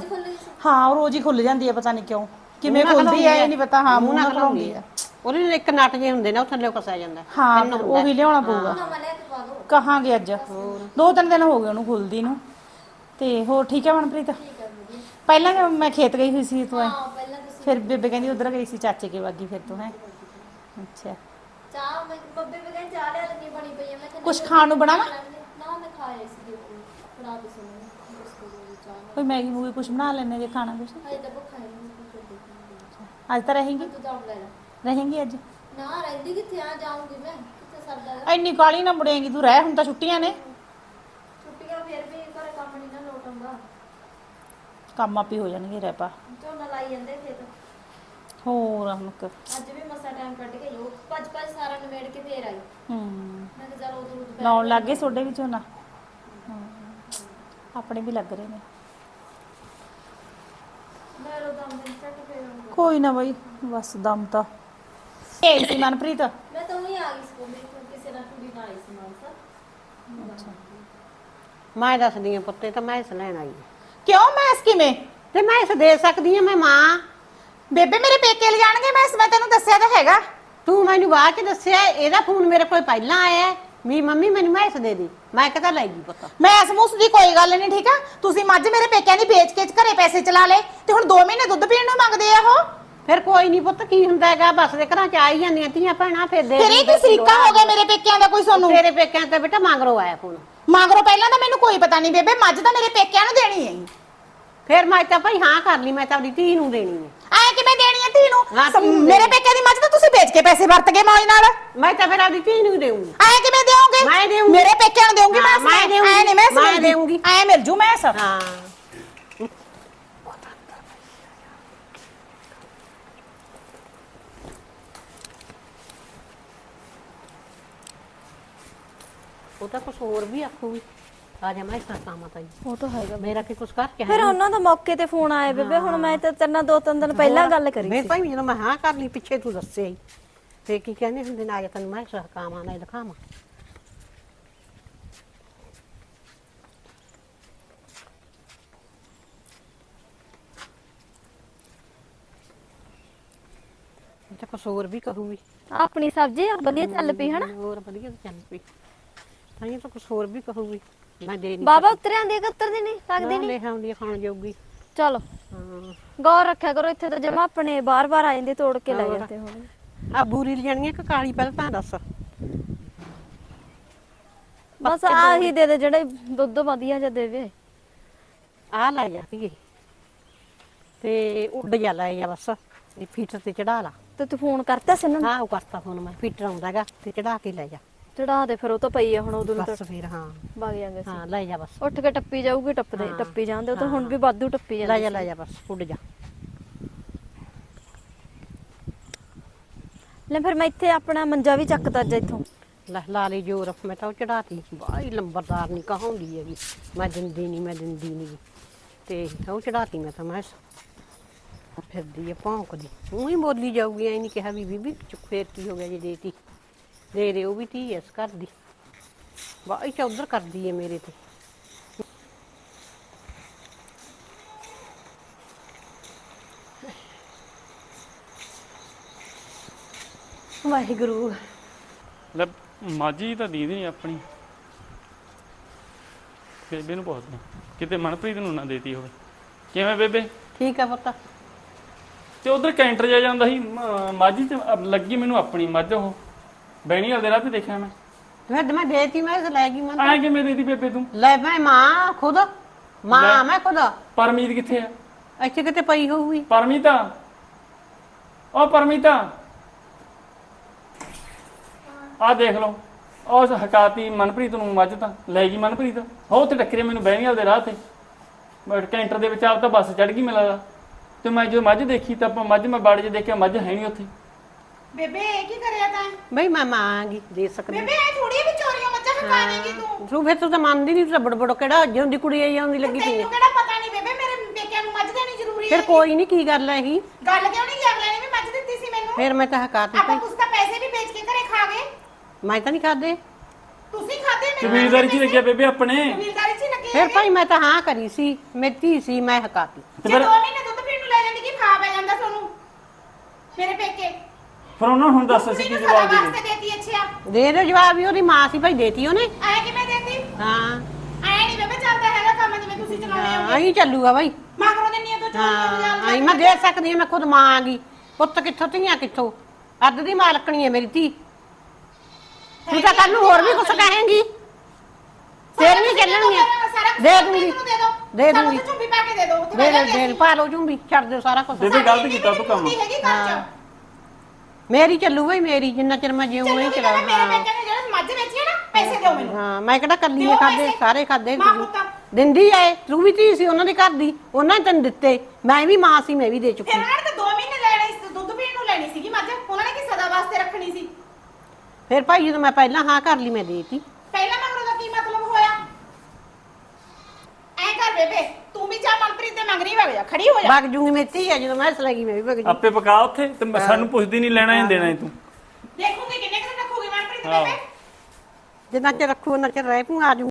Speaker 1: ਹਾਂ ਉਹ ਰੋਜ਼ ਹੀ ਖੁੱਲ ਜਾਂਦੀ ਹੈ ਪਤਾ ਨਹੀਂ ਕਿਉਂ। ਕਿਵੇਂ ਖੁੱਲਦੀ ਹੈ ਇਹ ਨਹੀਂ ਪਤਾ। ਹਾਂ ਮੂੰਹ ਨਾਲ
Speaker 2: ਖਲਾਉਂਦੀ
Speaker 1: ਹੈ
Speaker 2: ਉਹਦੇ ਨਾਲ ਇੱਕ ਨਟ ਜੇ ਹੁੰਦੇ ਨੇ ਉਹ ਥੱਲੇ ਕਸਿਆ ਜਾਂਦਾ।
Speaker 1: ਹਾਂ ਫਿਰ। ਉਹੀ ਲਿਆਉਣਾ ਪਊਗਾ। ਕਹਾਂਗੇ ਅੱਜ। ਦੋ ਤਿੰਨ ਦਿਨ ਹੋ ਗਏ ਉਹਨੂੰ ਖੁੱਲਦੀ ਨੂੰ। ਤੇ ਹੋਰ ਠੀਕ ਹੈ ਮਨਪ੍ਰੀਤ? ਪਹਿਲਾਂ ਕਿ ਮੈਂ ਖੇਤ ਗਈ ਹੋਈ ਸੀ ਤੂੰ ਐ।
Speaker 3: ਹਾਂ ਪਹਿਲਾਂ ਤੁਸੀਂ
Speaker 1: ਫਿਰ ਬੇਬੇ ਕਹਿੰਦੀ ਉਧਰ ਗਈ ਸੀ ਚਾਚੇ ਕੇ ਬਾਗੀ ਫਿਰ ਤੂੰ ਹੈ। ਅੱਛਾ।
Speaker 3: ਚਾਹ ਮੈਂ ਬੱਬੇ ਬਗੈਰ ਚਾਹ ਲੈ ਲੈਣੀ ਬਣੀ ਪਈ ਆ ਮੈਂ ਕਿਹਾ
Speaker 1: ਕੁਛ ਖਾਣ ਨੂੰ ਬਣਾਵਾਂ?
Speaker 3: ਨਾ ਮੈਂ ਸੀ ਸੁਣ
Speaker 1: ਕੋਈ ਮੈਗੀ ਮੂਗੀ ਕੁਛ ਬਣਾ ਲੈਣੇ ਜੇ ਖਾਣਾ ਕੁਛ?
Speaker 3: ਹਜੇ ਤਾਂ ਭੁੱਖ ਨਹੀਂ ਕੁਝ
Speaker 1: ਅੱਜ ਤਾਂ ਰਹੇਂਗੀ?
Speaker 3: ਤੂੰ ਦਮ ਲੈ ਲੈ।
Speaker 1: ਰਹੇਂਗੀ ਅੱਜ?
Speaker 3: ਨਾ ਰਹਿੰਦੀ ਕਿੱਥੇ ਆ? ਜਾਊਂਗੀ ਮੈਂ। ਕਿੱਥੇ ਸਰਦਾ ਗਾ।
Speaker 1: ਇੰਨੀ ਕਾਲੀ ਨਾ ਮੁੜੇਂਗੀ ਤੂੰ ਰਹਿ ਹੁਣ ਤਾਂ ਛੁੱਟੀਆਂ ਨੇ।
Speaker 3: ਛੁੱਟੀਆਂ ਫਿਰ ਵੀ ਘਰੇ ਕੰਮ ਨਹੀਂ ਨਾ ਲੋਟ ਆਉਂਦਾ।
Speaker 1: ਕੰਮ ਆਪੀ ਹੋ ਜਾਣਗੇ ਰਹਿ ਪਾ।
Speaker 3: ਝੋਨਾ ਲਾਈ ਜਾਂਦੇ ਖੇਤ।
Speaker 1: ਹੋਰ ਹੁਣ ਕ
Speaker 3: ਅੱਜ ਵੀ ਮਸਾ ਟਾਈਮ ਕੱਢ ਕੇ ਜੋ ਭੱਜ ਭੱਜ ਸਾਰਾ ਨਿਬੇੜ ਕੇ ਫੇਰ ਆਈ
Speaker 1: ਹੂੰ।
Speaker 3: ਮੈਂ ਕਿਹਾ ਚਲ ਉਦੋਂ ਉਦੋਂ
Speaker 1: ਲਾਉਣ ਲੱਗ ਗਏ ਤੁਹਾਡੇ ਵੀ ਝੋਨਾ? ਹਾਂ। ਆਪਣੇ ਵੀ ਲੱਗ ਰਹੇ ਨੇ।
Speaker 3: ਮੈਂ ਰੋ ਦਮ ਦਿਨ ਚੱਕ ਫੇਰ।
Speaker 1: ਕੋਈ ਨਾ ਬਈ ਬਸ ਦਮ ਤਾਂ। ਇਹ ਸੀ ਮਨਪ੍ਰੀਤ।
Speaker 3: ਮੈਂ ਤਾਂ ਉਹੀ ਆ ਗਈ ਸਕੂਲ ਮੇਰੇ ਕਿਸੇ ਨਾਲ ਕੁੜੀ ਨਾਲ ਆਈ ਸੀ ਮਾਨਸਾ।
Speaker 2: ਮੈਂ ਦੱਸਦੀ ਆ ਪੁੱਤੇ ਤਾਂ ਮੈਂ ਇਸ ਲੈਣ ਆਈ।
Speaker 1: ਕਿਉਂ ਮੈਂ ਇਸ ਕਿਵੇਂ?
Speaker 2: ਤੇ ਮੈਂ ਇਸ ਦੇ ਸਕਦੀ ਆ ਮੈਂ ਮਾਂ।
Speaker 1: ਬੇਬੇ ਮੇਰੇ ਪੇਕੇ ਲੈ ਜਾਣਗੇ ਮੈਂ ਇਸ ਮੈਂ ਤੈਨੂੰ ਦੱਸਿਆ ਤਾਂ ਹੈਗਾ।
Speaker 2: ਤੂੰ ਮੈਨੂੰ ਬਾਅਦ ਚ ਦੱਸਿਆ ਇਹਦਾ ਫੋਨ ਮੇਰੇ ਕੋਲ ਪਹਿਲਾਂ ਆਇਆ ਹੈ। ਵੀ ਮੰਮੀ ਮੈਨੂੰ ਮੈਂ ਇਸ ਦੇ ਦੀ। ਮੈਂ ਕਿਹਾ ਲੈ ਗਈ ਪੁੱਤ।
Speaker 1: ਮੈਂ ਇਸ ਮੂਸ ਦੀ ਕੋਈ ਗੱਲ ਨਹੀਂ ਠੀਕ ਆ? ਤੁਸੀਂ ਮੱਝ ਮੇਰੇ ਪੇਕਿਆਂ ਦੀ ਵੇਚ ਕੇ ਘਰੇ ਪੈਸੇ ਚਲਾ ਲੇ ਤੇ ਹੁਣ 2 ਮਹੀਨੇ ਦੁੱਧ ਪੀਣ ਨੂੰ ਮੰਗਦੇ ਆ ਉਹ?
Speaker 2: ਫਿਰ ਕੋਈ ਨਹੀਂ ਪੁੱਤ ਕੀ ਹੁੰਦਾ ਹੈਗਾ? ਬਸ ਦੇ ਘਰਾਂ ਚ ਆ ਹੀ ਜਾਂਦੀਆਂ ਧੀਆਂ ਭੈਣਾਂ ਫਿਰ ਦੇ
Speaker 1: ਫਿਰ ਇਹ ਕੀ ਸਰੀਕਾ ਹੋ ਗਿਆ ਮੇਰੇ ਪੇਕਿਆਂ ਦਾ ਕੋਈ ਸੋਨੂੰ?
Speaker 2: ਤੇਰੇ ਪੇਕਿਆਂ ਤੇ ਬੇਟਾ ਮੰਗਰੋ ਆਇਆ ਫੋਨ।
Speaker 1: ਮੰਗਰੋ ਪਹਿਲਾਂ ਤਾਂ ਮੈਨੂੰ ਕੋਈ ਪਤਾ ਨਹੀਂ ਬੇਬੇ ਮੱਝ ਤਾਂ ਮੇਰੇ ਪੇਕਿਆਂ ਨੂੰ ਦੇਣੀ ਹੈ।
Speaker 2: ਫਿਰ ਮੈਂ ਤਾਂ ਭਾਈ ਹਾਂ ਕਰ ਲਈ ਮੈਂ ਤਾਂ ਆਪਣੀ ਧੀ ਨੂੰ ਦੇਣੀ ਹੈ।
Speaker 1: ਐ ਕਿਵੇਂ ਦੇਣੀ ਹੈ ਧੀ ਨੂੰ?
Speaker 2: ਹਾਂ, ਧੀ ਨੂੰ
Speaker 1: ਮੇਰੇ ਪੇਕਿਆਂ ਦੀ ਮੱਝ ਤਾਂ ਤੁਸੀਂ ਵੇਚ ਕੇ ਪੈਸੇ ਵਰਤ ਗਏ ਮੌਜ ਨਾਲ।
Speaker 2: ਮੈਂ ਤਾਂ ਫਿਰ ਆਪਣੀ ਧੀ ਨੂੰ ਦੇਊਂਗੀ।
Speaker 1: ਐ ਕਿਵੇਂ ਦੇਵੋਗੇ
Speaker 2: ਮੈਂ ਦੇਊਂਗੀ।
Speaker 1: ਮੇਰੇ ਪੇਕਿਆਂ ਨੂੰ ਦੇਵੋਗੇ
Speaker 2: ਹਾਂ,
Speaker 1: ਮੈਂ
Speaker 2: ਮੈਂ ਦੇਊਂਗੀ।
Speaker 1: ਐ ਨਹੀਂ ਮੈਂ।
Speaker 2: ਦੇਊਂਗੀ।
Speaker 1: ਐ ਮਿਲ ਜੂ ਮੈਂ
Speaker 2: ਹਾਂ। ਉਹ ਤਾਂ ਕੁਝ ਹੋਰ ਵੀ ਆਖੂਗੀ। ਆ ਜਾ ਮੈਂ ਇਸ ਕੰਮ ਤਾਂ
Speaker 3: ਉਹ ਤਾਂ ਹੈਗਾ।
Speaker 2: ਮੇਰਾ ਕੀ ਕੁਛ ਕਰਕੇ
Speaker 3: ਫਿਰ ਉਹਨਾਂ ਦਾ ਮੌਕੇ ਤੇ ਫੋਨ ਆਇਆ ਬੇਬੇ ਹੁਣ ਮੈਂ ਤਾਂ ਤੇਰੇ ਨਾਲ ਦੋ ਤਿੰਨ ਦਿਨ ਪਹਿਲਾਂ ਗੱਲ ਕਰੀ
Speaker 2: ਮੈਂ
Speaker 3: ਸੀ।
Speaker 2: ਭਾਈ ਜਦੋਂ ਮੈਂ ਹਾਂ ਕਰ ਲਈ ਪਿੱਛੇ ਤੂੰ ਦੱਸਿਆ ਹੀ। ਤੇ ਕੀ ਕਹਿੰਦੇ ਹੁੰਦੇ ਨੇ ਆ ਜਾ ਤੈਨੂੰ ਮੈਂ ਸਹਕਾਵਾਂ ਨਾਲ ਦਿਖਾਵਾਂ ਇਹ ਤਾਂ ਕੁਛ ਹੋਰ ਵੀ ਕਰੂਗੀ।
Speaker 3: ਆਪਣੀ ਸਬਜ਼ੀ ਵਧੀਆ ਚੱਲ ਪਈ ਹਨਾ?
Speaker 2: ਹੋਰ ਵਧੀਆ ਚੱਲ ਪਈ। ਤਾਂ ਤਾਂ ਕੁਛ ਹੋਰ ਵੀ ਕਰੂਗੀ ਮੈਂ ਦੇ ਨਹੀਂ
Speaker 3: ਬਾਬਾ ਉਤਰਿਆਂ ਦੀ ਉਤਰਦੀ ਨਹੀਂ ਸਕਦੀ ਨਹੀਂ
Speaker 2: ਲੈ ਆਉਂਦੀ ਆ, ਖਾਣ ਜਾਊਗੀ
Speaker 3: ਚਲੋ।
Speaker 2: ਹਾਂ।
Speaker 3: ਗੌਰ ਰੱਖਿਆ ਕਰੋ ਇੱਥੇ ਤਾਂ ਜਮਾ ਆਪਣੇ ਬਾਰ-ਬਾਰ ਆ ਜਾਂਦੇ ਤੋੜ ਕੇ ਲੈ
Speaker 2: ਹੋਰ।
Speaker 3: ਜਾਂਦੇ ਹੁਣ।
Speaker 2: ਆ ਬੂਰੀ ਲਿਜਾਣੀਆਂ ਕਿ ਕਾਲੀ ਪਹਿਲਾਂ ਤਾਂ ਦੱਸ।
Speaker 3: ਬਸ ਆਹੀ ਦੇ ਦੇ ਜਿਹੜੇ ਦੁੱਧ ਵਧੀਆ ਜਿਹਾ ਦੇਵੇ।
Speaker 2: ਆ ਲੈ ਜਾ ਧੀਏ ਤੇ ਉੱਡ ਜਾ ਲੈ ਜਾ ਬਸ ਇਹ ਫੀਟਰ ਤੇ ਚੜਾ ਲਾ।
Speaker 3: ਤੇ ਤੂੰ ਫੋਨ ਕਰਤਾ ਸੀ ਇਹਨਾਂ ਨੂੰ?
Speaker 2: ਹਾਂ ਉਹ ਕਰਤਾ ਫੋਨ ਮੈਂ ਫੀਟਰ ਆਉਂਦਾਗਾ ਤੇ ਚੜਾ ਕੇ ਲੈ ਜਾ।
Speaker 3: ਚੜਾ ਦੇ ਫਿਰ ਉਹ ਤਾਂ ਪਈ ਆ ਹੁਣ ਉਦੋਂ ਨੂੰ ਤਾਂ
Speaker 2: ਬਸ ਫਿਰ ਹਾਂ।
Speaker 3: ਵਗ ਜਾਂਗੇ
Speaker 2: ਹਾਂ ਲੈ ਜਾ ਬਸ।
Speaker 3: ਉੱਠ ਕੇ ਟੱਪੀ ਜਾਊਗੀ ਟੱਪਦੇ
Speaker 2: ਹਾਂ।
Speaker 3: ਟੱਪੀ ਜਾਂਦੇ ਉਹ ਤਾਂ ਹੁਣ ਵੀ ਵਾਧੂ ਟੱਪੀ
Speaker 2: ਲੈ
Speaker 3: ਜਾਂਦੇ
Speaker 2: ਜਾ ਲੈ ਜਾ ਬਸ ਉੱਡ ਜਾ।
Speaker 3: ਲੈ ਫਿਰ ਮੈਂ ਇੱਥੇ ਆਪਣਾ ਮੰਜਾ ਵੀ ਚੱਕਦਾ ਅੱਜ ਇੱਥੋਂ।
Speaker 2: ਲੈ ਲਾ ਲਈ ਜੋਰ ਮੈਂ ਤਾਂ ਉਹ ਚੜਾਤੀ। ਬਾਈ ਲੰਬਰਦਾਰ ਨਹੀਂ ਕਹਾਉਂਦੀ ਹੈਗੀ। ਮੈਂ ਦਿੰਦੀ ਨਹੀਂ ਮੈਂ ਦਿੰਦੀ ਨਹੀਂ ਤੇ ਉਹ ਚੜਾਤੀ ਮੈਂ ਤਾਂ ਮੈਂ ਫਿਰਦੀ ਆ ਭੌਂਕਦੀ। ਉਹ ਹੀ ਬੋਲੀ ਜਾਊਗੀ ਐ ਨਹੀਂ ਕਿਹਾ ਵੀ ਬੀਬੀ ਚੁੱਪ ਫੇਰ ਕੀ ਹੋ ਗਿਆ ਜੇ ਦੇਤੀ। ਦੇ ਦੇ ਉਹ ਵੀ ਧੀ ਇਸ ਘਰ ਦੀ। ਬਾਈ ਚੌਧਰ ਕਰਦੀ ਏ ਮੇਰੇ ਤੇ। ਵਾਹਿਗੁਰੂ।
Speaker 4: ਲੈ ਮਾਜੀ ਤਾਂ ਦੀਦੀ ਨਹੀਂ ਆਪਣੀ। ਬੇਬੇ ਨੂੰ ਪੁੱਛਦਾ ਕਿਤੇ ਮਨਪ੍ਰੀਤ ਨੂੰ ਨਾ ਦੇਤੀ ਹੋਵੇ। ਕਿਵੇਂ ਬੇਬੇ?
Speaker 2: ਠੀਕ ਆ ਪੁੱਤ।
Speaker 4: ਤੇ ਉਧਰ ਕੈਂਟਰ ਜਾ ਜਾਂਦਾ ਸੀ ਮ- ਮਾਝੀ ਚ ਅ- ਲੱਗੀ ਮੈਨੂੰ ਆਪਣੀ ਮੱਝ ਉਹ। ਬੈਣੀ ਵਾਲੇ ਰਾਹ ਤੇ ਦੇਖਿਆ ਮੈਂ।
Speaker 2: ਮੈਂ ਮੈਂ ਦੇਤੀ ਮੈਂ ਲੈ ਗਈ ਮੈਂ
Speaker 4: ਐ ਕਿਵੇਂ ਦੇਤੀ ਬੇਬੇ ਤੂੰ?
Speaker 2: ਲੈ ਮੈਂ ਮਾਂ ਖੁਦ। ਮਾਂ। ਮੈਂ ਖੁਦ।
Speaker 4: ਪਰਮੀਤ ਕਿੱਥੇ ਆ?
Speaker 2: ਇੱਥੇ ਕਿਤੇ ਪਈ ਹੋਊਗੀ।
Speaker 4: ਪਰਮੀਤ ਉਹ ਪਰਮੀਤਾ ਆ। ਦੇਖ ਲਓ। ਉਸ ਹਕਾਤੀ ਮਨਪ੍ਰੀਤ ਨੂੰ ਮੱਝ ਤਾਂ ਲੈ ਗਈ ਮਨਪ੍ਰੀਤ। ਹੋ ਤੇ ਟੱਕਰੇ ਮੈਨੂੰ ਬਹਿਣੀਆਂ ਦੇ ਰਾਹ ਤੇ। ਬਟ ਕੈਂਟਰ ਦੇ ਵਿੱਚ ਆਪ ਤਾਂ ਬੱਸ ਚੜ ਗਈ ਮੈਨੂੰ ਲੱਗਦਾ। ਤੇ ਮੈਂ ਜਦੋਂ ਮੱਝ ਦੇਖੀ ਤਾਂ ਆਪਾਂ ਮੱਝ ਮੈਂ ਬਾੜੇ 'ਚ ਦੇਖਿਆ ਮੱਝ ਹੈ ਨਹੀਂ ਉੱਥੇ।
Speaker 1: ਬੇਬੇ ਇਹ ਕੀ ਕਰਿਆ ਤੈਂ?
Speaker 2: ਬਈ ਮੈਂ ਮਾਂਗੀ ਦੇ ਸਕਦੀ
Speaker 1: ਬੇਬੇ ਇਹ ਥੋੜੀ ਵੀ ਚੋਰੀਆਂ ਮੱਝਾਂ ਹਕਾ ਦੇਗੀ ਤੂੰ।
Speaker 2: ਤੂੰ ਫਿਰ ਤੂੰ ਤਾਂ ਮੰਨਦੀ ਨਹੀਂ ਤੂੰ ਤਾਂ ਬੜਬੜੋ ਕਿਹੜਾ ਜਿਉਂਦੀ ਕੁੜੀ ਆਈ ਆਉਂਦੀ ਲੱਗੀ ਪਈ ਹੈ
Speaker 1: ਤੈਨੂੰ ਕਿਹੜਾ ਪਤਾ ਨਹੀਂ ਬੇਬੇ ਮੇਰੇ ਪੇਕਿਆਂ ਨੂੰ ਮੱਝ ਦੇਣੀ ਜ਼ਰੂਰੀ ਹੈ
Speaker 2: ਫਿਰ ਕੋਈ ਨਹੀਂ ਕੀ ਗੱਲ ਹੈ ਇਹੀ?
Speaker 1: ਗੱਲ ਕਿਉਂ ਨਹੀਂ ਕੀ ਅਗਲੇ ਨੇ ਵੀ ਮੱਝ ਦਿੱਤੀ ਸੀ ਮੈਨੂੰ।
Speaker 2: ਫਿਰ ਮੈਂ ਤਾਂ ਹਕਾਤੀ
Speaker 1: ਆਪਾਂ
Speaker 2: ਪਈ
Speaker 1: ਕੁਛ ਤਾਂ ਪੈਸੇ ਵੀ ਵੇਚ ਕੇ ਘਰੇ ਖਾ ਗਏ।
Speaker 2: ਮੈਂ ਤਾਂ ਨਹੀਂ ਖਾਦੇ।
Speaker 1: ਤੁਸੀਂ ਖਾਦੇ
Speaker 4: ਕਬੀਲਦਾਰੀ 'ਚ ਲੱਗਿਆ ਬੇਬੇ ਆਪਣੇ।
Speaker 1: ਕਬੀਲਦਾਰੀ ਚ ਹੀ ਲੱਗੇ
Speaker 2: ਫਿਰ ਭਾਈ ਮੈਂ ਤਾਂ ਹਾਂ ਕਰੀ ਸੀ ਧੀ ਸੀ ਮੈਂ ਹਕਾਤੀ
Speaker 4: ਤੇ
Speaker 1: ਜੇ
Speaker 4: ਫਿਰ
Speaker 1: ਦੋ ਮਹੀਨੇ ਦੁੱਧ ਪੀਣ ਨੂੰ ਲੈ ਜਾਂਦੀ ਕੀ ਖਾ ਪੈ ਜਾਂਦਾ ਤੁਹਾਨੂੰ ਮੇਰੇ ਪੇਕੇ।
Speaker 4: ਫਿਰ ਉਹਨਾਂ ਨੂੰ ਹੁਣ ਦੱਸ ਅਸੀਂ ਕੀ ਜਵਾਬ ਦੇਈਏ
Speaker 1: ਵਾਸਤੇ ਦੇਤੀ ਅੱਛਾ
Speaker 2: ਦੇ ਦੇ ਜਵਾਬ ਵੀ ਉਹਦੀ ਮਾਂ ਸੀ ਭਾਈ ਦੇਤੀ ਉਹਨੇ।
Speaker 1: ਐ ਕਿਵੇਂ ਦੇਤੀ?
Speaker 2: ਹਾਂ।
Speaker 1: ਐ ਨਹੀਂ ਬੇਬੇ ਚੱਲਦਾ ਹੈਗਾ ਕੰਮ ਜਿਵੇਂ ਤੁਸੀਂ ਚਲਾਉਂਦੇ ਹੋ
Speaker 2: ਆਈ ਚੱਲੂਗਾ ਭਾਈ।
Speaker 1: ਮਗਰੋਂ ਦਿੰਨੀ ਆ ਤੂੰ
Speaker 2: ਹਾਂ ਆਈ ਮੈਂ ਦੇ ਸਕਦੀ ਹਾਂ ਮੈਂ ਖੁਦ ਮਾਂ ਆ ਗਈ। ਪੁੱਤ ਕਿੱਥੋਂ ਧੀਆਂ ਕਿੱਥੋਂ? ਅੱਧ ਦੀ ਮਾਲਕਣੀ ਹੈ ਮੇਰੀ ਧੀ। ਤੂੰ ਤਾਂ ਕੱਲ ਨੂੰ ਹੋਰ ਵੀ ਕੁਝ ਕਹੇਂਗੀ। ਫੇਰ ਨਹੀਂ ਚੱਲਣਗੀਆਂ। ਦੇ ਦੂੰਗੀ। ਦੇ ਦੂੰਗੀ।
Speaker 1: ਚੁੰਬੀ ਪਾ ਕੇ ਦੇ ਦੋ ਉੱਥੇ
Speaker 2: ਦੇ ਦੇ ਪਾ ਲਓ ਜੂੰਬੀ ਛੱਡ ਦਿਓ ਸਾਰਾ ਕੁਝ
Speaker 4: ਬੇਬੇ ਗਲਤ ਕੀਤਾ ਤੂੰ ਕੰਮ।
Speaker 1: ਹੈਗੀ ਘਰ ਚ।
Speaker 2: ਮੇਰੀ ਚੱਲੂ ਬਈ ਮੇਰੀ ਜਿੰਨਾ ਚਿਰ ਮੈਂ ਜਿਉਂ ਹੀ
Speaker 1: ਚੱਲੂਗੀ
Speaker 2: ਚਲਾ
Speaker 1: ਮੇਰੇ
Speaker 2: ਹਾਂ
Speaker 1: ਪੇਕੇ ਨੇ ਜਿਹੜੇ ਮੱਝ ਵੇਚੀ ਹੈ ਨਾ ਪੈਸੇ ਦਿਓ ਮੈਨੂੰ।
Speaker 2: ਹਾਂ ਮੈਂ ਕਿਹੜਾ ਕੱਲੀ ਨੇ ਖਾਦੇ। ਸਾਰੇ ਖਾਦੇ।
Speaker 1: ਮਾਂ ਪੁੱਤਾਂ।
Speaker 2: ਦਿੰਦੀ ਐ ਤੂੰ ਵੀ ਧੀ ਸੀ ਉਹਨਾਂ ਦੇ ਘਰ ਦੀ ਉਹਨਾਂ ਨੇ ਤੈਨੂੰ ਦਿੱਤੇ। ਮੈਂ ਵੀ ਮਾਂ ਸੀ ਮੈਂ ਵੀ ਦੇ ਚੁੱਕੀ।
Speaker 1: ਫਿਰ ਉਹਨਾਂ ਨੇ ਤਾਂ 2 ਮਹੀਨੇ ਲੈਣੀ ਸੀ ਦੁੱਧ ਪੀਣ ਨੂੰ ਲੈਣੀ ਸੀਗੀ ਮੱਝ। ਉਹਨਾਂ ਨੇ ਕੀ ਸਦਾ ਵਾਸਤੇ ਰੱਖਣੀ ਸੀ?
Speaker 2: ਫਿਰ ਭਾਈ ਜਦੋਂ ਮੈਂ ਪਹਿਲਾਂ ਹਾਂ ਕਰ ਲਈ ਮੈਂ ਦੇਤੀ
Speaker 1: ਪਹਿਲਾਂ ਮਗਰੋਂ ਦਾ ਕੀ ਮਤਲਬ ਹੋਇਆ ਕਰ ਬੇਬੇ ਤੂੰ ਵੀ ਜਾ ਮਨਪ੍ਰੀਤ ਦੇ ਮੰਗਰੀ ਵਗ ਜਾ ਖੜੀ ਹੋ ਜਾ।
Speaker 2: ਵਗ ਜੂੰਗੀ ਧੀ ਐ ਜਦੋਂ ਮੈਂ ਸਲੇਗੀ ਮੈਂ ਵੀ ਵਗ ਜੂ
Speaker 4: ਆਪੇ ਪਕਾ ਉੱਥੇ ਤੇ ਮੈਂ- ਸਾਨੂੰ ਪੁੱਛਦੀ ਨਹੀਂ ਲੈਣਾ ਹੀ ਦੇਣਾ ਹੀ ਤੂੰ।
Speaker 1: ਦੇਖੂਗੀ ਕਿੰਨੇ ਕੁ ਦਿਨ ਰੱਖੂਗੀ ਮਨਪ੍ਰੀਤ। ਬੇਬੇ?
Speaker 2: ਜਿੰਨਾ ਚਿਰ ਰੱਖੂ ਉਹਨਾਂ ਚਿਰ ਰਹਿ ਪੂੰ ਆ ਜੂ